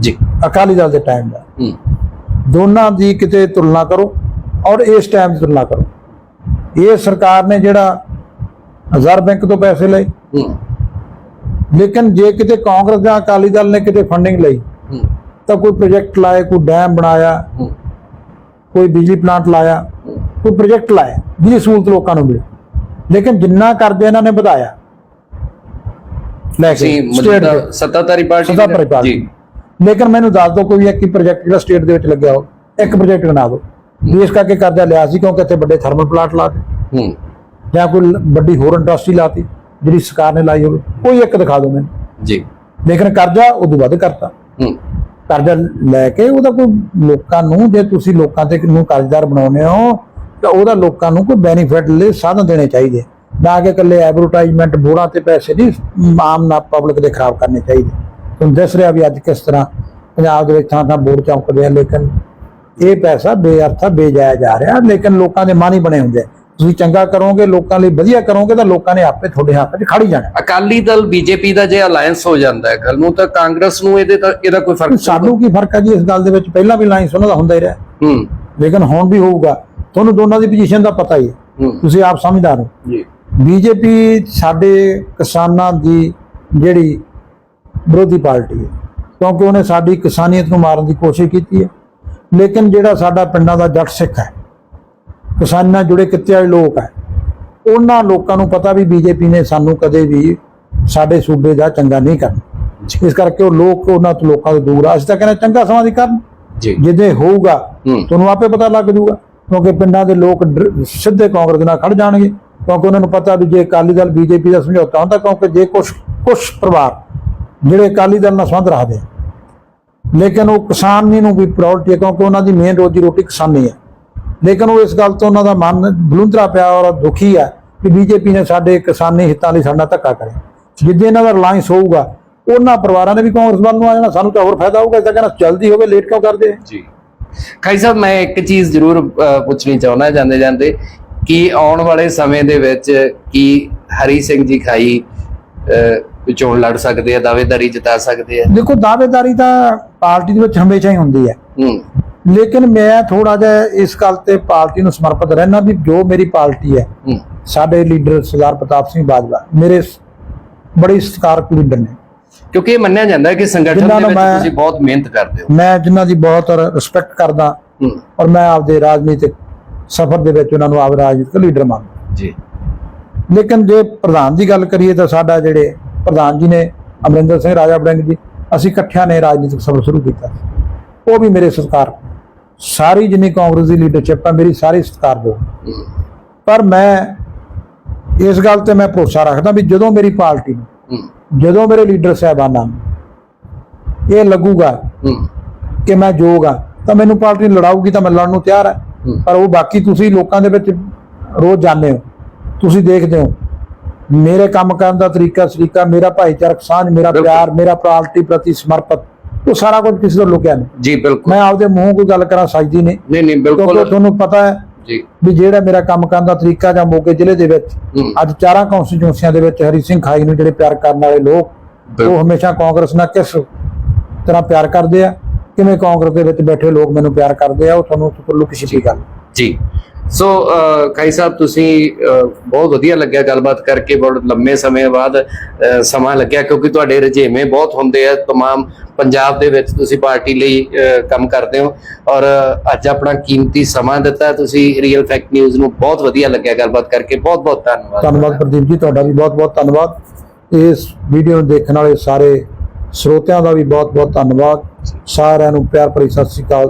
ਜੀ। ਅਕਾਲੀ ਦਲ ਦੇ ਟਾਈਮ ਦਾ ਹੂੰ। ਦੋਨਾਂ ਦੀ ਕਿਤੇ ਤੁਲਨਾ ਕਰੋ ਔਰ ਇਸ ਟਾਈਮ ਦੀ ਤੁਲਨਾ ਕਰੋ। ਇਹ ਸਰਕਾਰ ਨੇ ਜਿਹੜਾ ਰਿਜ਼ਰਵ ਬੈਂਕ ਤੋਂ ਪੈਸੇ ਲਏ ਲੇਕਿਨ ਜੇ ਕਿਤੇ ਕਾਂਗਰਸ ਜਾਂ ਅਕਾਲੀ ਦਲ ਨੇ ਕਿਤੇ ਫੰਡਿੰਗ ਲਈ ਤਾਂ ਕੋਈ ਪ੍ਰੋਜੈਕਟ ਲਾਏ ਕੋਈ ਡੈਮ ਬਣਾਇਆ ਕੋਈ ਬਿਜਲੀ ਪਲਾਂਟ ਲਾਇਆ ਕੋਈ ਪ੍ਰੋਜੈਕਟ ਲਾਇਆ ਜਿਹਦੀ ਸਹੂਲਤ ਲੋਕਾਂ ਨੂੰ ਮਿਲੇ। ਲੇਕਿਨ ਜਿੰਨਾ ਕਰਜ਼ਾ ਇਹਨਾਂ ਨੇ ਵਧਾਇਆ। ਲੈ ਕੇ ਦੇ ਸੱਤਾਧਾਰੀ ਪਾਰਟੀ ਦੇ- ਜੀ। ਲੇਕਿਨ ਮੈਨੂੰ ਦੱਸ ਦਿਓ ਕੋਈ ਇੱਕ ਪ੍ਰੋਜੈਕਟ ਜਿਹੜਾ ਸਟੇਟ ਦੇ ਵਿੱਚ ਲੱਗਿਆ ਹੋ ਇੱਕ ਪ੍ਰੋਜੈਕਟ ਬਣਾ ਦਿਓ। ਵੀ ਇਸ ਕਰਕੇ ਕਰਜ਼ਾ ਲਿਆ ਸੀ ਕਿਉਂਕਿ ਇੱਥੇ ਵੱਡੇ ਥਰਮਲ ਪਲਾਂਟ ਲਾ ਕੇ ਹੂੰ। ਜਾਂ ਕੋਈ ਵੱਡੀ ਹੋਰ ਇੰਡਸਟਰੀ ਲਾਤੀ ਜਿਹੜੀ ਸਰਕਾਰ ਨੇ ਲਾਈ ਹੋਵੇ ਕੋਈ ਇੱਕ ਦਿਖਾ ਦਿਓ ਮੈਨੂੰ। ਜੀ। ਲੇਕਿਨ ਕਰਜ਼ਾ ਉਦੋਂ ਵੱਧ ਕਰਤਾ। ਹੂੰ। ਕਰਜ਼ਾ ਲੈ ਕੇ ਉਹਦਾ ਕੋਈ ਲੋਕਾਂ ਨੂੰ ਜੇ ਤੁਸੀਂ ਲੋਕਾਂ ਤੇ ਨੂੰ ਕਰਜ਼ਦਾਰ ਬਣਾਉਨੇ ਹੋ ਤਾਂ ਉਹਦਾ ਲੋਕਾਂ ਨੂੰ ਕੋਈ ਬੈਨੀਫਿਟ ਲਈ ਸਾਧਨ ਦੇਣੇ ਚਾਹੀਦੇ। ਨਾ ਕਿ ਇਕੱਲੇ ਐਡਵਰਟਾਈਜ਼ਮੈਂਟ ਬੋਰਡਾਂ ਤੇ ਪੈਸੇ ਨਹੀਂ ਆਮ ਨਾ ਪਬਲਿਕ ਦੇ ਖਰਾਬ ਕਰਨੇ ਚਾਹੀਦੇ। ਤੁਹਾਨੂੰ ਦਿਸ ਰਿਹਾ ਵੀ ਅੱਜ ਕਿਸ ਤਰ੍ਹਾਂ ਪੰਜਾਬ ਦੇ ਵਿੱਚ ਥਾਂ ਥਾਂ ਬੋਰਡ ਚੌਂਕਦੇ ਆ ਲੇਕਿਨ ਇਹ ਪੈਸਾ ਬੇਅਰਥਾ ਬੇਜਾਇਆ ਜਾ ਰਿਹਾ ਲੇਕਿਨ ਲੋਕਾਂ ਦੇ ਮਨ ਹੀ ਬਣੇ ਹੁੰਦੇ ਆ। ਤੁਸੀਂ ਚੰਗਾ ਕਰੋਗੇ ਲੋਕਾਂ ਲਈ ਵਧੀਆ ਕਰੋਗੇ ਤਾਂ ਲੋਕਾਂ ਨੇ ਆਪੇ ਤੁਹਾਡੇ ਹੱਕ 'ਚ ਖੜੀ ਜਾਣਾ। ਅਕਾਲੀ ਦਲ ਬੀਜੇਪੀ ਦਾ ਜੇ ਅਲਾਈਅੰਸ ਹੋ ਜਾਂਦਾ ਹੈ ਕੱਲ ਨੂੰ ਤਾਂ ਕਾਂਗਰਸ ਨੂੰ ਇਹਦੇ ਤਾਂ ਇਹਦਾ ਕੋਈ ਫ਼ਰਕ ਸਾਨੂੰ ਕੀ ਫ਼ਰਕ ਹੈ ਜੀ ਇਸ ਗੱਲ ਦੇ ਵਿੱਚ? ਪਹਿਲਾਂ ਵੀ ਲਾਈਨਸ ਉਹਨਾਂ ਦਾ ਹੁੰਦਾ ਹੀ ਰਿਹਾ। ਹੂੰ। ਲੇਕਿਨ ਹੁਣ ਵੀ ਹੋਊਗਾ। ਤੁਹਾਨੂੰ ਦੋਨਾਂ ਦੀ ਪੋਜੀਸ਼ਨ ਦਾ ਪਤਾ ਹੀ ਹੈ। ਹੂੰ। ਤੁਸੀਂ ਆਪ ਸਮਝਦਾਰ ਹੋ। ਜੀ। ਬੀਜੇਪੀ ਸਾਡੇ ਕਿਸਾਨਾਂ ਦੀ ਜਿਹੜੀ ਵਿਰੋਧੀ ਪਾਰਟੀ ਹੈ ਕਿਉਂਕਿ ਉਹਨੇ ਸਾਡੀ ਕਿਸਾਨੀਅਤ ਨੂੰ ਮਾਰਨ ਦੀ ਕੋਸ਼ਿਸ਼ ਕੀਤੀ ਹੈ। ਲੇਕਿਨ ਜਿਹੜਾ ਸਾਡਾ ਪਿੰਡਾਂ ਦਾ ਜੱਟ ਸਿੱਖ ਹੈ ਕਿਸਾਨਾਂ ਨਾਲ ਜੁੜੇ ਕਿੱਤੇ ਵਾਲੇ ਲੋਕ ਹੈ ਉਹਨਾਂ ਲੋਕਾਂ ਨੂੰ ਪਤਾ ਵੀ ਬੀਜੇਪੀ ਨੇ ਸਾਨੂੰ ਕਦੇ ਵੀ ਸਾਡੇ ਸੂਬੇ ਦਾ ਚੰਗਾ ਨਹੀਂ ਕਰਨਾ। ਇਸ ਕਰਕੇ ਉਹ ਲੋਕ ਉਹਨਾਂ ਤੋਂ ਲੋਕਾਂ ਤੋਂ ਦੂਰ ਆ। ਅਸੀਂ ਤਾਂ ਕਹਿੰਦੇ ਚੰਗਾ ਸਮਾਂ ਦੀ ਕਰਨ। ਜੀ। ਜਿੱਦੇ ਹੋਊਗਾ ਤੁਹਾਨੂੰ ਆਪੇ ਪਤਾ ਲੱਗ ਜਾਊਗਾ। ਕਿਉਂਕਿ ਪਿੰਡਾਂ ਦੇ ਲੋਕ ਸਿੱਧੇ ਕਾਂਗਰਸ ਨਾਲ ਖੜ ਜਾਣਗੇ। ਕਿਉਂਕਿ ਉਹਨਾਂ ਨੂੰ ਪਤਾ ਵੀ ਜੇ ਅਕਾਲੀ ਦਲ ਬੀਜੇਪੀ ਦਾ ਸਮਝੌਤਾ ਹੁੰਦਾ ਕਿਉਂਕਿ ਜੇ ਕੁਝ ਕੁਝ ਪਰਿਵਾਰ ਜਿਹੜੇ ਅਕਾਲੀ ਦਲ ਨਾਲ ਸੰਬੰਧ ਰੱਖਦੇ ਲੇਕਿਨ ਉਹ ਕਿਸਾਨੀ ਨੂੰ ਵੀ ਪ੍ਰਾਇੋਰਟੀ ਹੈ ਕਿਉਂਕਿ ਉਹਨਾਂ ਦੀ ਮੇਨ ਰੋਜੀ ਰੋਟੀ ਕਿਸਾਨੀ ਹੈ ਲੇਕਿਨ ਉਹ ਇਸ ਗੱਲ ਤੋਂ ਉਹਨਾਂ ਦਾ ਮਨ ਬਲੁੰਦਰਾ ਪਿਆ ਔਰ ਦੁਖੀ ਹੈ ਕਿ ਬੀਜੇਪੀ ਨੇ ਸਾਡੇ ਕਿਸਾਨੀ ਹਿੱਤਾਂ ਲਈ ਸਾਡਾ ਧੱਕਾ ਕਰਿਆ। ਜਿੱਦੇ ਇਹਨਾਂ ਦਾ ਰਿਲਾਇੰਸ ਹੋਊਗਾ ਉਹਨਾਂ ਪਰਿਵਾਰਾਂ ਨੇ ਵੀ ਕਾਂਗਰਸ ਵੱਲ ਨੂੰ ਆ ਜਾਣਾ ਸਾਨੂੰ ਤਾਂ ਹੋਰ ਫਾਇਦਾ ਹੋਊਗਾ ਇਸ ਦਾ ਕਹਿੰਦਾ ਜਲਦੀ ਹੋਵੇ ਲੇਟ ਕਿਉਂ ਕਰਦੇ ਆ? ਜੀ। ਖਾਈ ਸਾਹਿਬ ਮੈਂ ਇੱਕ ਚੀਜ਼ ਜ਼ਰੂਰ ਪੁੱਛਣੀ ਚਾਹੁੰਦਾ ਜਾਂਦੇ ਜਾਂਦੇ ਕਿ ਆਉਣ ਵਾਲੇ ਸਮੇਂ ਦੇ ਵਿੱਚ ਕੀ ਹਰੀ ਸਿੰਘ ਜੀ ਖਾਈ ਚੋਣ ਲੜ ਸਕਦੇ ਆ ਦਾਅਵੇਦਾਰੀ ਜਤਾ ਸਕਦੇ ਆ? ਦੇਖੋ ਦਾਅਵੇਦਾਰੀ ਤਾਂ ਪਾਰਟੀ ਦੇ ਵਿੱਚ ਹਮੇਸ਼ਾ ਹੀ ਹੁੰਦੀ ਹੂੰ। ਲੇਕਿਨ ਮੈਂ ਥੋੜਾ ਜਿਹਾ ਇਸ ਗੱਲ ਤੇ ਪਾਰਟੀ ਨੂੰ ਸਮਰਪਿਤ ਰਹਿਣਾ ਵੀ ਜੋ ਮੇਰੀ ਪਾਰਟੀ ਹੈ ਸਾਡੇ ਲੀਡਰ ਸਰਦਾਰ ਪ੍ਰਤਾਪ ਸਿੰਘ ਬਾਜਵਾ ਮੇਰੇ ਬੜੀ ਸਤਿਕਾਰਕ ਲੀਡਰ ਨੇ। ਕਿਉਂਕਿ ਇਹ ਮੰਨਿਆ ਜਾਂਦਾ ਹੈ ਕਿ ਸੰਗਠਨ ਦੇ ਵਿੱਚ ਤੁਸੀਂ ਬਹੁਤ ਮਿਹਨਤ ਕਰਦੇ ਹੋ। ਮੈਂ ਜਿਨ੍ਹਾਂ ਦੀ ਬਹੁਤ ਰਿਸਪੈਕਟ ਕਰਦਾ ਔਰ ਮੈਂ ਆਪਦੇ ਰਾਜਨੀਤਿਕ ਸਫ਼ਰ ਦੇ ਵਿੱਚ ਉਹਨਾਂ ਨੂੰ ਆਪ ਰਾਜਨੀਤਿਕ ਲੀਡਰ ਮੰਨਦਾ। ਜੀ। ਲੇਕਿਨ ਜੇ ਪ੍ਰਧਾਨ ਦੀ ਗੱਲ ਕਰੀਏ ਤਾਂ ਸਾਡਾ ਜਿਹੜੇ ਪ੍ਰਧਾਨ ਜੀ ਨੇ ਅਮਰਿੰਦਰ ਸਿੰਘ ਰਾਜਾ ਵੜਿੰਗ ਜੀ ਅਸੀਂ ਇਕੱਠਿਆਂ ਨੇ ਰਾਜਨੀਤਿਕ ਸਫ਼ਰ ਸ਼ੁਰੂ ਕੀਤਾ ਉਹ ਵੀ ਮੇਰੇ ਸਤਿਕਾਰ ਸਾਰੀ ਜਿੰਨੀ ਕਾਂਗਰਸ ਦੀ ਲੀਡਰਸ਼ਿਪ ਹੈ ਮੇਰੀ ਸਾਰੀ ਸਤਿਕਾਰਯੋਗ ਹੂੰ ਪਰ ਮੈਂ ਇਸ ਗੱਲ ਤੇ ਮੈਂ ਭਰੋਸਾ ਰੱਖਦਾ ਵੀ ਜਦੋਂ ਮੇਰੀ ਪਾਰਟੀ ਨੂੰ ਜਦੋਂ ਮੇਰੇ ਲੀਡਰ ਸਾਹਿਬਾਨਾਂ ਨੂੰ ਇਹ ਲੱਗੂਗਾ ਕਿ ਮੈਂ ਯੋਗ ਆ ਤਾਂ ਮੈਨੂੰ ਪਾਰਟੀ ਲੜਾਊਗੀ ਤਾਂ ਮੈਂ ਲੜਨ ਨੂੰ ਤਿਆਰ ਹੂੰ। ਪਰ ਉਹ ਬਾਕੀ ਤੁਸੀਂ ਲੋਕਾਂ ਦੇ ਵਿੱਚ ਰੋਜ਼ ਜਾਂਦੇ ਹੋ ਤੁਸੀਂ ਦੇਖਦੇ ਹੋ ਮੇਰੇ ਕੰਮ ਕਰਨ ਦਾ ਤਰੀਕਾ ਸਰੀਕਾ ਮੇਰਾ ਭਾਈਚਾਰਕ ਸਾਂਝ ਮੇਰਾ। ਪਿਆਰ ਮੇਰਾ ਪਾਰਟੀ ਪ੍ਰਤੀ ਸਮਰਪਿਤ ਉਹ ਸਾਰਾ ਕੁਝ ਕਿਸੇ ਤੋਂ ਲੁਕਿਆ ਨਹੀਂ। ਜੀ ਬਿਲਕੁਲ। ਮੈਂ ਆਪਦੇ ਮੂੰਹੋਂ ਕੋਈ ਗੱਲ ਕਰਾਂ ਸੱਜਦੀ ਨਹੀਂ। ਨਹੀਂ ਨਹੀਂ ਬਿਲਕੁਲ। ਤੁਹਾਨੂੰ ਪਤਾ ਹੈ ਜੀ। ਵੀ ਜਿਹੜਾ ਮੇਰਾ ਕੰਮ ਕਰਨ ਦਾ ਤਰੀਕਾ ਜਾਂ ਮੋਗੇ ਜ਼ਿਲ੍ਹੇ ਦੇ ਵਿੱਚ ਅੱਜ ਚਾਰਾਂ ਕੌਂਸਟੀਚੁਐਂਸੀਆਂ ਦੇ ਵਿੱਚ ਹਰੀ ਸਿੰਘ ਖਾਈ ਨੂੰ ਜਿਹੜੇ ਪਿਆਰ ਕਰਨ ਵਾਲੇ ਲੋਕ। ਉਹ ਹਮੇਸ਼ਾ ਕਾਂਗਰਸ ਨਾਲ ਕਿਸ ਤਰ੍ਹਾਂ ਪਿਆਰ ਕਰਦੇ ਆ ਕਿਵੇਂ ਕਾਂਗਰਸ ਦੇ ਵਿੱਚ ਬੈਠੇ ਲੋਕ ਮੈਨੂੰ ਪਿਆਰ ਕਰਦੇ ਆ ਉਹ ਤੁਹਾਨੂੰ ਲੁਕ ਛਿਪੀ ਗੱਲ ਜੀ। ਸੋ ਅਹ, ਕਾਈ ਸਾਹਿਬ ਤੁਸੀਂ ਅਹ, ਬਹੁਤ ਵਧੀਆ ਲੱਗਿਆ ਗੱਲਬਾਤ ਕਰਕੇ ਬਹੁਤ ਲੰਮੇ ਸਮੇਂ ਬਾਅਦ ਅਹ, ਸਮਾਂ ਲੱਗਿਆ ਕਿਉਂਕਿ ਤੁਹਾਡੇ ਰੁਝੇਵੇਂ ਬਹੁਤ ਹੁੰਦੇ ਆ तमाम ਪੰਜਾਬ ਦੇ ਵਿੱਚ ਤੁਸੀਂ ਪਾਰਟੀ ਲਈ ਅਹ, ਕੰਮ ਕਰਦੇ ਹੋ ਔਰ ਅੱਜ ਆਪਣਾ ਕੀਮਤੀ ਸਮਾਂ ਦਿੱਤਾ ਤੁਸੀਂ ਰੀਅਲ ਫੈਕਟ ਨਿਊਜ਼ ਨੂੰ ਬਹੁਤ ਵਧੀਆ ਲੱਗਿਆ ਗੱਲਬਾਤ ਕਰਕੇ ਬਹੁਤ ਬਹੁਤ ਧੰਨਵਾਦ ਧੰਨਵਾਦ ਪ੍ਰਦੀਪ ਜੀ ਤੁਹਾਡਾ ਵੀ ਬਹੁਤ ਬਹੁਤ ਧੰਨਵਾਦ ਇਸ ਵੀਡੀਓ ਨੂੰ ਦੇਖਣ ਵਾਲੇ ਸਾਰੇ ਸਰੋਤਿਆਂ ਦਾ ਵੀ ਬਹੁਤ ਬਹੁਤ ਧੰਨਵਾਦ ਸਾਰਿਆਂ ਨੂੰ ਪਿਆਰ ਭਰੀ ਸਤਿ ਸ੍ਰੀ ਅਕਾਲ